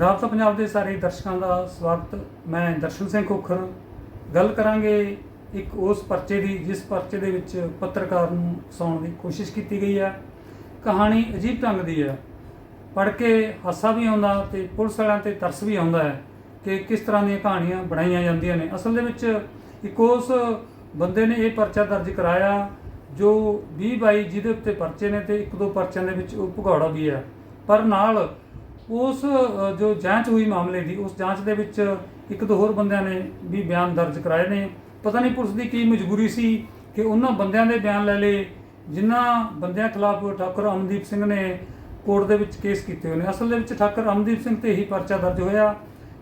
ਰਾਬਤਾ ਪੰਜਾਬ ਦੇ ਸਾਰੇ ਦਰਸ਼ਕਾਂ ਦਾ ਸਵਾਗਤ। ਮੈਂ ਦਰਸ਼ਨ ਸਿੰਘ ਖੋਖਰ। ਗੱਲ ਕਰਾਂਗੇ ਇੱਕ ਉਸ ਪਰਚੇ ਦੀ, ਜਿਸ ਪਰਚੇ ਦੇ ਵਿੱਚ ਪੱਤਰਕਾਰ ਨੂੰ ਫਸਾਉਣ ਦੀ ਕੋਸ਼ਿਸ਼ ਕੀਤੀ ਗਈ ਹੈ। ਕਹਾਣੀ ਅਜੀਬ ਢੰਗ ਦੀ ਹੈ। ਪੜ੍ਹ ਕੇ ਹਾਸਾ ਵੀ ਆਉਂਦਾ ਤੇ ਪੁਲਿਸ ਵਾਲਿਆਂ ਤੇ ਤਰਸ ਵੀ ਆਉਂਦਾ ਹੈ ਕਿ ਕਿਸ ਤਰ੍ਹਾਂ ਦੀਆਂ ਕਹਾਣੀਆਂ ਬਣਾਈਆਂ ਜਾਂਦੀਆਂ ਨੇ। ਅਸਲ ਦੇ ਵਿੱਚ ਇੱਕ ਉਸ ਬੰਦੇ ਨੇ ਇਹ ਪਰਚਾ ਦਰਜ ਕਰਾਇਆ ਜੋ 20 ਬਾਈ ਜਿਹਦੇ ਉੱਤੇ ਪਰਚੇ ਨੇ ਤੇ ਇੱਕ ਦੋ ਪਰਚਿਆਂ ਦੇ ਵਿੱਚ ਉਹ ਭਗੌੜਾ ਵੀ ਹੈ। ਪਰ ਨਾਲ ਉਸ ਜੋ ਜਾਂਚ ਹੋਈ ਮਾਮਲੇ ਦੀ, ਉਸ ਜਾਂਚ ਦੇ ਵਿੱਚ ਇੱਕ ਦੋ ਹੋਰ ਬੰਦਿਆਂ ਨੇ ਵੀ ਬਿਆਨ ਦਰਜ ਕਰਾਏ ਨੇ। ਪਤਾ ਨਹੀਂ ਪੁਲਿਸ ਦੀ ਕੀ ਮਜਬੂਰੀ ਸੀ ਕਿ ਉਹਨਾਂ ਬੰਦਿਆਂ ਦੇ ਬਿਆਨ ਲੈ ਲਏ, ਜਿਨ੍ਹਾਂ ਬੰਦਿਆਂ ਖਿਲਾਫ ਠਾਕੁਰ ਅਮਨਦੀਪ ਸਿੰਘ ਨੇ ਕੋਰਟ ਦੇ ਵਿੱਚ ਕੇਸ ਕੀਤੇ ਹੋਏ ਨੇ। ਅਸਲ ਦੇ ਵਿੱਚ ਠਾਕੁਰ ਅਮਨਦੀਪ ਸਿੰਘ ਤੇ ਹੀ ਪਰਚਾ ਦਰਜ ਹੋਇਆ।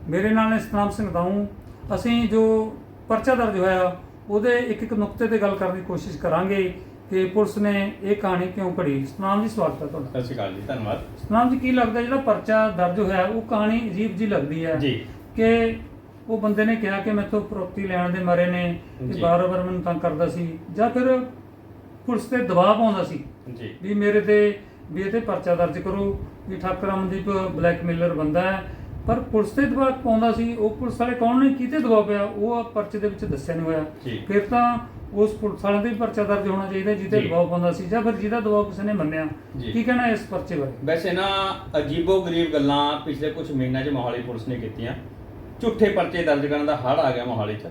ਮੇਰੇ ਨਾਲ ਨੇ ਸਤਨਾਮ ਸਿੰਘ ਦਾਊ। ਅਸੀਂ ਜੋ ਪਰਚਾ ਦਰਜ ਹੋਇਆ, ਉਹਦੇ ਇੱਕ ਇੱਕ ਨੁਕਤੇ ਤੇ ਗੱਲ ਕਰਨ ਦੀ ਕੋਸ਼ਿਸ਼ ਕਰਾਂਗੇ। ਕਿ ਪੁਲਿਸ ਨੇ ਇਹ ਕਹਾਣੀ ਕਿਉਂ ਘੜੀ ਸਤਨਾਮ ਜੀ ਸਵਾਗਤ ਹੈ ਤੁਹਾਡਾ। ਸਤਿ ਸ਼੍ਰੀ ਅਕਾਲ ਜੀ ਧੰਨਵਾਦ। ਸਤਨਾਮ ਜੀ ਕੀ ਲੱਗਦਾ ਜਿਹੜਾ ਪਰਚਾ ਦਰਜ ਹੋਇਆ ਉਹ ਕਹਾਣੀ ਅਜੀਬ ਜੀ ਲੱਗਦੀ ਹੈ ਜੀ। ਕਿ ਉਹ ਬੰਦੇ ਨੇ ਕਿਹਾ ਕਿ ਮੈਥੋਂ ਪ੍ਰੋਪਰਟੀ ਲੈਣ ਦੇ ਮਾਰੇ ਨੇ ਤੇ ਜੀ। ਬਾਰ-ਬਾਰ ਮੈਨੂੰ ਤੰਗ ਕਰਦਾ ਸੀ ਜਾਂ ਫਿਰ ਪੁਲਿਸ ਤੇ ਦਬਾਅ ਪਾਉਂਦਾ ਸੀ ਜੀ। ਵੀ ਮੇਰੇ ਤੇ ਵੀ ਇਹ ਤੇ ਪਰਚਾ ਦਰਜ ਕਰੋ ਵੀ ਠਾਕਰ ਅਮਨਦੀਪ ਬਲੈਕਮੇਲਰ ਬੰਦਾ ਹੈ। ਪਰ ਪੁਲਿਸ ਤੇ ਦਬਾਅ ਪਾਉਂਦਾ ਸੀ ਉਹ ਪੁਲਿਸ ਵਾਲੇ ਕੌਣ ਨੇ ਕਿਤੇ ਦਬਾਅ ਪਿਆ ਉਹ ਪਰਚੇ ਦੇ ਵਿੱਚ ਦੱਸਿਆ ਨਹੀਂ ਹੋਇਆ। ਫਿਰ ਤਾਂ ਉਸ ਪੁਲਿਸ ਵਾਲਿਆਂ ਤੇ ਵੀ ਪਰਚਾ ਦਰਜ ਹੋਣਾ ਚਾਹੀਦਾ ਜਿਹਤੇ ਜੀ। ਦਬਾਅ ਪਾਉਂਦਾ ਸੀ ਜਾਂ ਫਿਰ ਜਿਹਦਾ ਦਬਾਅ ਕਿਸੇ ਨੇ ਮੰਨਿਆ। ਜੀ। ਕੀ ਕਹਿਣਾ ਇਸ ਪਰਚੇ ਬਾਰੇ? ਵੈਸੇ ਨਾ ਅਜੀਬੋ ਗਰੀਬ ਗੱਲਾਂ ਪਿਛਲੇ ਕੁਝ ਮਹੀਨਿਆਂ 'ਚ ਮੋਹਾਲੀ ਪੁਲਿਸ ਨੇ ਕੀਤੀਆਂ। ਝੂਠੇ ਪਰਚੇ ਦਰਜ ਕਰਨ ਦਾ ਹੜ ਆ ਗਿਆ ਮੋਹਾਲੀ 'ਚ।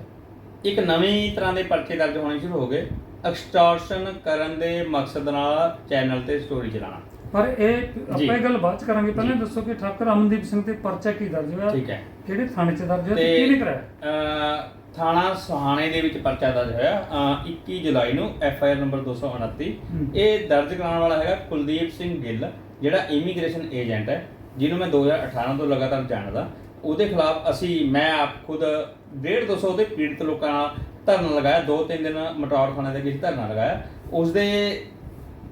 ਇੱਕ ਨਵੀਂ ਤਰ੍ਹਾਂ ਦੇ ਪਰਚੇ ਦਰਜ ਹੋਣੇ ਸ਼ੁਰੂ ਹੋ ਗਏ। ਐਕਸਟੋਰਸ਼ਨ ਕਰਨ ਦੇ ਮਕਸਦ ਨਾਲ ਚੈਨਲ ਤੇ ਸਟੋਰੀ ਚਲਾਉਣਾ। ਪਰ ਇਹ ਜੀ। ਆਪਾਂ ਇਹ ਗੱਲ ਬਾਅਦ ਚ ਕਰਾਂਗੇ। ਪਹਿਲਾਂ ਜੀ। ਦੱਸੋ ਕਿ ਠਾਕਰ ਅਮਨਦੀਪ ਸਿੰਘ ਤੇ ਪਰਚਾ ਕੀ ਦਰਜ ਹੋਇਆ? ਠੀਕ ਹੈ। ਕਿਹੜੇ ਥਾਣੇ 'ਚ ਦਰਜ ਹੋਇਆ ਤੇ ਤੇ ਕਿਹਨੇ ਕਰਾਇਆ? ਅਹ, ਥਾਣਾ ਸੁਹਾਣੇ ਦੇ ਵਿੱਚ ਪਰਚਾ ਦਰਜ ਹੋਇਆ। ਅਹ, 21 ਜੁਲਾਈ ਨੂੰ ਐਫ ਆਈ ਆਰ ਨੰਬਰ 229 ਹੂੰ। ਇਹ ਦਰਜ ਕਰਾਉਣ ਵਾਲਾ ਹੈਗਾ ਕੁਲਦੀਪ ਸਿੰਘ ਗਿੱਲ ਜਿਹੜਾ ਇਮੀਗ੍ਰੇਸ਼ਨ ਏਜੰਟ ਹੈ ਜਿਹਨੂੰ ਮੈਂ 2018 ਤੋਂ ਲਗਾਤਾਰ ਜਾਣਦਾ। ਉਹਦੇ ਖਿਲਾਫ ਅਸੀਂ ਮੈਂ ਆਪ ਖੁਦ 1.5 200 ਦੇ ਪੀੜਤ ਲੋਕਾਂ ਨਾਲ ਧਰਨਾ ਲਗਾਇਆ। ਦੋ ਤਿੰਨ ਦਿਨ ਮਟੌਰ ਖਾਣੇ ਦੇ ਵਿੱਚ ਧਰਨਾ ਲਗਾਇਆ। ਉਸ ਦੇ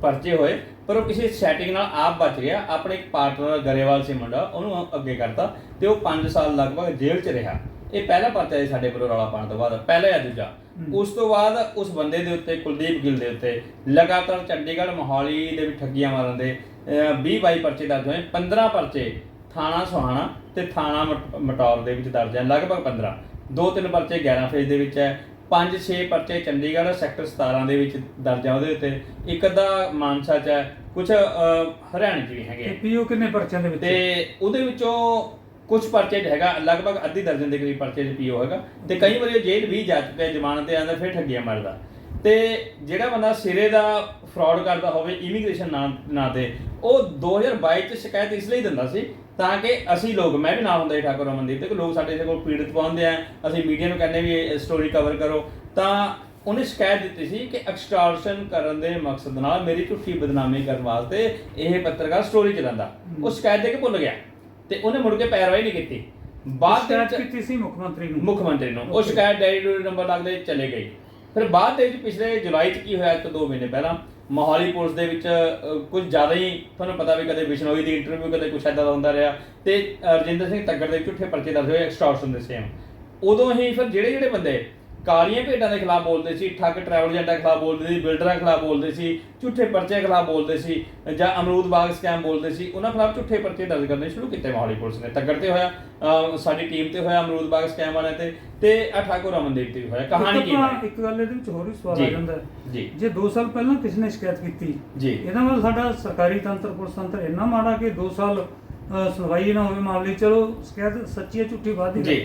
ਪਰਚੇ ਹੋਏ ਪਰ ਉਹ ਕਿਸੇ ਸੈਟਿੰਗ ਨਾਲ ਆਪ ਬਚ ਗਿਆ। ਆਪਣੇ ਇੱਕ ਪਾਰਟਨਰ ਗਰੇਵਾਲ ਸੀ ਮੁੰਡਾ ਉਹਨੂੰ ਅੱਗੇ ਕਰਤਾ। ਤੇ ਉਹ 5 ਸਾਲ ਲਗਭਗ ਜੇਲ੍ਹ 'ਚ ਰਿਹਾ। ਇਹ ਪਹਿਲਾ ਪਰਚਾ ਸੀ ਸਾਡੇ ਕੋਲ ਰੌਲਾ ਪਾਉਣ ਤੋਂ ਬਾਅਦ ਪਹਿਲਾ ਜਾਂ ਦੂਜਾ। ਉਸ ਤੋਂ ਬਾਅਦ ਉਸ ਬੰਦੇ ਦੇ ਉੱਤੇ ਕੁਲਦੀਪ ਗਿੱਲ ਦੇ ਉੱਤੇ ਲਗਾਤਾਰ ਚੰਡੀਗੜ੍ਹ ਮੋਹਾਲੀ ਦੇ ਵਿੱਚ ਠੱਗੀਆਂ ਮਾਰਨ ਦੇ 20 22 ਪਰਚੇ ਦਰਜ ਹੋਏ 15 ਪਰਚੇ ਥਾਣਾ ਸੁਹਾਣਾ ਤੇ ਥਾਣਾ ਮਟ- ਮਟੌਰ ਦੇ ਵਿੱਚ ਦਰਜ ਹੈ ਲਗਭਗ 15 ਦੋ ਤਿੰਨ ਪਰਚੇ 11 ਫੇਜ਼ ਦੇ ਵਿੱਚ ਹੈ ਪੰਜ ਛੇ ਪਰਚੇ ਚੰਡੀਗੜ੍ਹ ਸੈਕਟਰ 17 ਦੇ ਵਿੱਚ ਦਰਜ ਹੈ ਉਹਦੇ ਉੱਤੇ। ਇੱਕ ਅੱਧਾ ਮਾਨਸਾ ਚ ਹੈ ਕੁਝ ਹਰਿਆਣੇ ਚ ਵੀ ਹੈਗੇ। ਪੀਓ ਕਿੰਨੇ ਪਰਚਿਆਂ ਦੇ ਵਿੱਚ ਤੇ ਉਹਦੇ ਵਿੱਚੋਂ ਕੁਝ ਪਰਚੇ 'ਚ ਹੈਗਾ ਲਗਭਗ ਅੱਧੀ ਦਰਜਨ ਦੇ ਕਰੀਬ ਪਰਚੇ 'ਚ ਪੀਓ ਹੈਗਾ। ਤੇ ਕਈ ਵਾਰੀ ਉਹ ਜੇਲ੍ਹ ਵੀ ਜਾ ਚੁੱਕਿਆ ਜ਼ਮਾਨਤ ਤੇ ਆਂਦਾ ਫਿਰ ਠੱਗੀਆਂ ਮਾਰਦਾ। ਤੇ ਜਿਹੜਾ ਬੰਦਾ ਸਿਰੇ ਦਾ ਫਰਾਡ ਕਰਦਾ ਹੋਵੇ ਇਮੀਗ੍ਰੇਸ਼ਨ ਨਾਂ ਨਾਂ ਤੇ ਉਹ 2022 ਚ ਸ਼ਿਕਾਇਤ ਇਸ ਲਈ ਦਿੰਦਾ ਸੀ ਤਾਂ ਕਿ ਅਸੀਂ ਲੋਕ ਮੈਂ ਵੀ ਨਾ ਹੁੰਦਾ ਸੀ ਠਾਕੁਰ ਅਮਨਦੀਪ ਤੇ ਕਿ ਲੋਕ ਸਾਡੇ ਕੋਲ ਪੀੜਤ ਪਹੁੰਚਦੇ ਆ ਅਸੀਂ ਮੀਡੀਆ ਨੂੰ ਕਹਿੰਦੇ ਵੀ ਇਹ ਸਟੋਰੀ ਕਵਰ ਕਰੋ। ਤਾਂ ਉਹਨੇ ਸ਼ਿਕਾਇਤ ਦਿੱਤੀ ਸੀ ਕਿ ਐਕਸਟੋਰਸ਼ਨ ਕਰਨ ਦੇ ਮਕਸਦ ਨਾਲ ਮੇਰੀ ਝੂਠੀ ਬਦਨਾਮੀ ਕਰਨ ਵਾਸਤੇ ਇਹ ਪੱਤਰਕਾਰ ਸਟੋਰੀ ਚਲਾਉਂਦਾ ਉਹ ਸ਼ਿਕਾਇਤ ਦੇ ਕੇ ਭੁੱਲ ਗਿਆ। ਤੇ ਉਹਨੇ ਮੁੜ ਕੇ ਪੈਰਵਾਈ ਨਹੀਂ ਕੀਤੀ। ਬਾਅਦ ਦੇ ਵਿੱਚ ਕੀਤੀ ਸੀ ਮੁੱਖ ਮੰਤਰੀ ਨੂੰ। ਮੁੱਖ ਮੰਤਰੀ ਨੂੰ। ਉਹ. ਸ਼ਿਕਾਇਤ ਡਾਇਰੀ ਡੂਰੀ ਨੰਬਰ ਲੱਗਦੇ ਚਲੇ ਗਈ ਫਿਰ ਬਾਅਦ ਦੇ ਵਿੱਚ ਪਿਛਲੇ ਜੁਲਾਈ ਚ ਕੀ ਹੋਇਆ ਇੱਕ ਦੋ ਮਹੀਨੇ ਪਹਿਲਾਂ ਮੋਹਾਲੀ ਪੁਲਿਸ ਦੇ ਵਿੱਚ ਕੁਝ ਜ਼ਿਆਦਾ ਹੀ ਤੁਹਾਨੂੰ ਪਤਾ ਵੀ ਕਦੇ ਬਿਸ਼ਨੋਈ ਦੀ ਇੰਟਰਵਿਊ ਕਦੇ ਕੁਛ ਏਦਾਂ ਦਾ ਹੁੰਦਾ ਰਿਹਾ। ਤੇ ਰਜਿੰਦਰ ਸਿੰਘ ਤੱਗੜ ਦੇ ਝੂਠੇ ਪਰਚੇ ਦਰਜ ਹੋਏ ਐਕਸਟੋਰਸ਼ਨ ਦੇ ਸੇਮ ਉਦੋਂ ਹੀ ਫਿਰ ਜਿਹੜੇ ਜਿਹੜੇ ਬੰਦੇ ਕਾਲੀਆਂ ਭੇਡਾਂ ਦੇ ਖਿਲਾਫ ਬੋਲਦੇ ਸੀ ਠੱਗ ਟਰੈਵਲ ਏਜੰਟਾਂ ਖਿਲਾਫ ਬੋਲਦੇ ਸੀ ਬਿਲਡਰਾਂ ਖਿਲਾਫ ਬੋਲਦੇ ਸੀ ਝੂਠੇ ਪਰਚੇ ਖਿਲਾਫ ਬੋਲਦੇ ਸੀ ਜਾਂ ਅਮਰੂਦ ਬਾਗ ਸਕੈਮ ਬੋਲਦੇ ਸੀ ਉਹਨਾਂ ਖਿਲਾਫ ਝੂਠੇ ਪਰਚੇ ਦਰਜ ਕਰਨੇ ਸ਼ੁਰੂ ਕੀਤੇ ਮੋਹਾਲੀ ਪੁਲਿਸ ਨੇ ਤੱਗੜ ਤੇ ਹੋਇਆ ਸਾਡੀ ਟੀਮ ਤੇ ਹੋਇਆ ਅਮਰੂਦ ਬਾਗ ਸਕੈਮ ਵਾਲਿਆਂ ਤੇ ਤੇ ਆ ਠਾਕੁਰ ਅਮਨਦੀਪ ਤੇ ਵੀ ਹੋਇਆ ਕਹਾਣੀ ਕੀ ਹੈ ਇੱਕ ਗੱਲ ਇਹਦੇ ਵਿੱਚ ਹੋਰ ਵੀ ਸਵਾਲ ਆ। ਜਾਂਦਾ। ਜੀ ਜੇ 2 ਸਾਲ ਪਹਿਲਾਂ ਕਿਸ ਨੇ ਸ਼ਿਕਾਇਤ ਕੀਤੀ ਜੀ ਇਹਦਾ ਮਤਲਬ ਸਾਡਾ ਸਰਕਾਰੀ ਤੰਤਰ ਪੁਲਿਸ ਤੰਤਰ ਇੰਨਾ ਮਾੜਾ ਕਿ 2 ਸਾਲ ਸੁਣਵਾਈ ਨਾ ਹੋਵੇ ਮਾਮਲੇ। ਚਲੋ ਸ਼ਿਕਾਇਤ ਸੱਚੀ ਹੈ ਝੂਠੀ ਦੀ ਜੀ।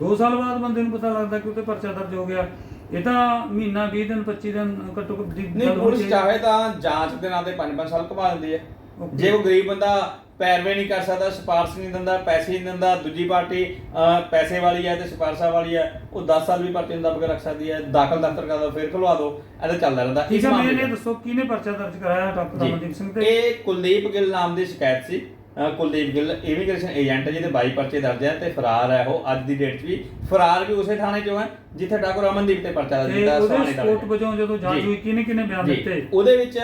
2 ਸਾਲ ਬਾਅਦ ਬੰਦੇ ਨੂੰ ਪਤਾ ਲੱਗਦਾ ਕਿ ਉਹਤੇ ਪਰਚਾ ਦਰਜ ਹੋ ਗਿਆ ਇਹ ਤਾਂ ਮਹੀਨਾ 20 ਦਿਨ 25 ਦਿਨ ਘੱਟੋ ਘੱਟ ਦੀ ਨਹੀਂ ਗੱਲ ਹੋਣੀ ਪੁਲਿਸ। ਚਾਹੇ ਤਾਂ ਜਾਂਚ ਦੇ ਨਾਂ ਤੇ 5-5 ਸਾਲ ਘੁਮਾ ਦਿੰਦੀ ਹੈ Okay. ਜੇ ਉਹ ਗਰੀਬ ਬੰਦਾ ਪੈਰਵੇ ਨਹੀਂ ਕਰ ਸਕਦਾ ਸਿਫਾਰਸ਼ ਨਹੀਂ ਦਿੰਦਾ ਪੈਸੇ ਨਹੀਂ ਦਿੰਦਾ ਦੂਜੀ ਪਾਰਟੀ ਅਹ, ਪੈਸੇ ਵਾਲੀ ਹੈ ਤੇ ਸਿਫਾਰਸ਼ਾਂ ਵਾਲੀ ਹੈ ਉਹ 10 ਸਾਲ ਵੀ ਪਰਚੇ ਨੂੰ ਦੱਬ ਕੇ ਰੱਖ ਸਕਦੀ ਹੈ ਦਾਖਲ ਦਫ਼ਤਰ ਕਰ ਦੋ ਫਿਰ ਖੁਲਵਾ ਦੋ ਇਹਦਾ ਚੱਲਦਾ ਰਹਿੰਦਾ ਠੀਕ ਹੈ ਮਾਮਲੇ ਇਹ 'ਚ। ਦੱਸੋ ਕਿਹਨੇ ਪਰਚਾ ਦਰਜ ਕਰਾਇਆ ਡਾਕਟਰ ਜੀ। ਅਮਨਦੀਪ ਸਿੰਘ ਤੇ ਇਹ ਕੁਲਦੀਪ ਗਿੱਲ ਨਾਮ ਦੀ ਸ਼ਿਕਾਇਤ ਸੀ ਕੁਲਦੀਪ ਗਿੱਲ ਇਮੀਗ੍ਰੇਸ਼ਨ ਏਜੰਟ ਜਿਹਦੇ 22 ਪਰਚੇ ਦਰਜ ਹੈ ਤੇ ਫਰਾਰ ਹੈ ਉਹ ਅੱਜ ਦੀ ਡੇਟ 'ਚ ਵੀ। ਫਰਾਰ ਵੀ ਉਸੇ ਥਾਣੇ 'ਚੋਂ ਹੈ ਜਿੱਥੇ ਠਾਕੁਰ ਅਮਨਦੀਪ ਤੇ ਪਰਚਾ ਦਰਜ ਤੇ ਕੀਤਾ ਉਹਦੇ ਸੁਹਾਣੇ ਸਪੋਰਟ 'ਚ। ਵਜੋਂ ਜਦੋਂ ਜਾਂਚ। ਹੋਈ ਕਿਹਨੇ ਕਿਹਨੇ ਬਿਆਨ ਦਿੱਤੇ? ਉਹਦੇ ਵਿੱਚ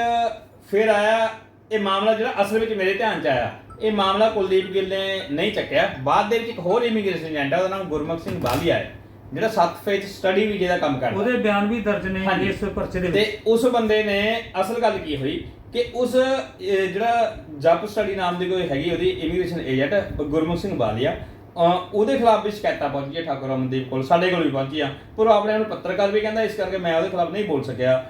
ਫਿਰ ਆਇਆ ਇਹ ਮਾਮਲਾ ਜਿਹੜਾ ਅਸਲ ਵਿੱਚ ਮੇਰੇ ਧਿਆਨ 'ਚ ਆਇਆ ਇਹ ਮਾਮਲਾ ਕੁਲਦੀਪ ਗਿੱਲ ਨੇ ਨਹੀਂ ਚੱਕਿਆ। ਬਾਅਦ ਦੇ ਵਿੱਚ ਇੱਕ ਹੋਰ ਇਮੀਗ੍ਰੇਸ਼ਨ ਏਜੰਟ ਹੈ ਉਹਦਾ ਨਾਮ ਗੁਰਮੁਖ ਸਿੰਘ ਬਾਲੀਆ ਹੈ ਜਿਹੜਾ 7 ਫੇਜ਼ ਸਟੱਡੀ ਵੀਜ਼ੇ ਦਾ ਕੰਮ ਕਰਦਾ। ਉਹਦੇ ਬਿਆਨ ਵੀ ਦਰਜ ਨੇ। ਇਸ ਪਰਚੇ ਦੇ ਤੇ ਵਿੱਚ। ਉਸ ਬੰਦੇ ਨੇ ਅਸਲ ਗੱਲ ਕੀ ਹੋਈ? ਕਿ ਉਸ ਇਹ ਜਿਹੜਾ ਜਪ ਸਟੱਡੀ ਨਾਮ ਦੀ ਕੋਈ ਹੈਗੀ ਉਹਦੀ ਇਮੀਗ੍ਰੇਸ਼ਨ ਏਜੰਟ ਗੁਰਮੁਖ ਸਿੰਘ ਬਾਲੀਆ ਉਹਦੇ ਖਿਲਾਫ ਵੀ ਸ਼ਿਕਾਇਤਾਂ ਪਹੁੰਚੀਆਂ ਠਾਕੁਰ ਅਮਨਦੀਪ ਕੋਲ ਸਾਡੇ ਕੋਲ ਵੀ ਪਹੁੰਚੀਆਂ। ਪਰ ਆਪਣੇ ਆਪ ਨੂੰ ਪੱਤਰਕਾਰ ਵੀ ਕਹਿੰਦਾ ਇਸ ਕਰਕੇ ਮੈਂ ਉਹਦੇ ਖਿਲਾਫ ਨਹੀਂ ਬੋਲ ਸਕਿਆ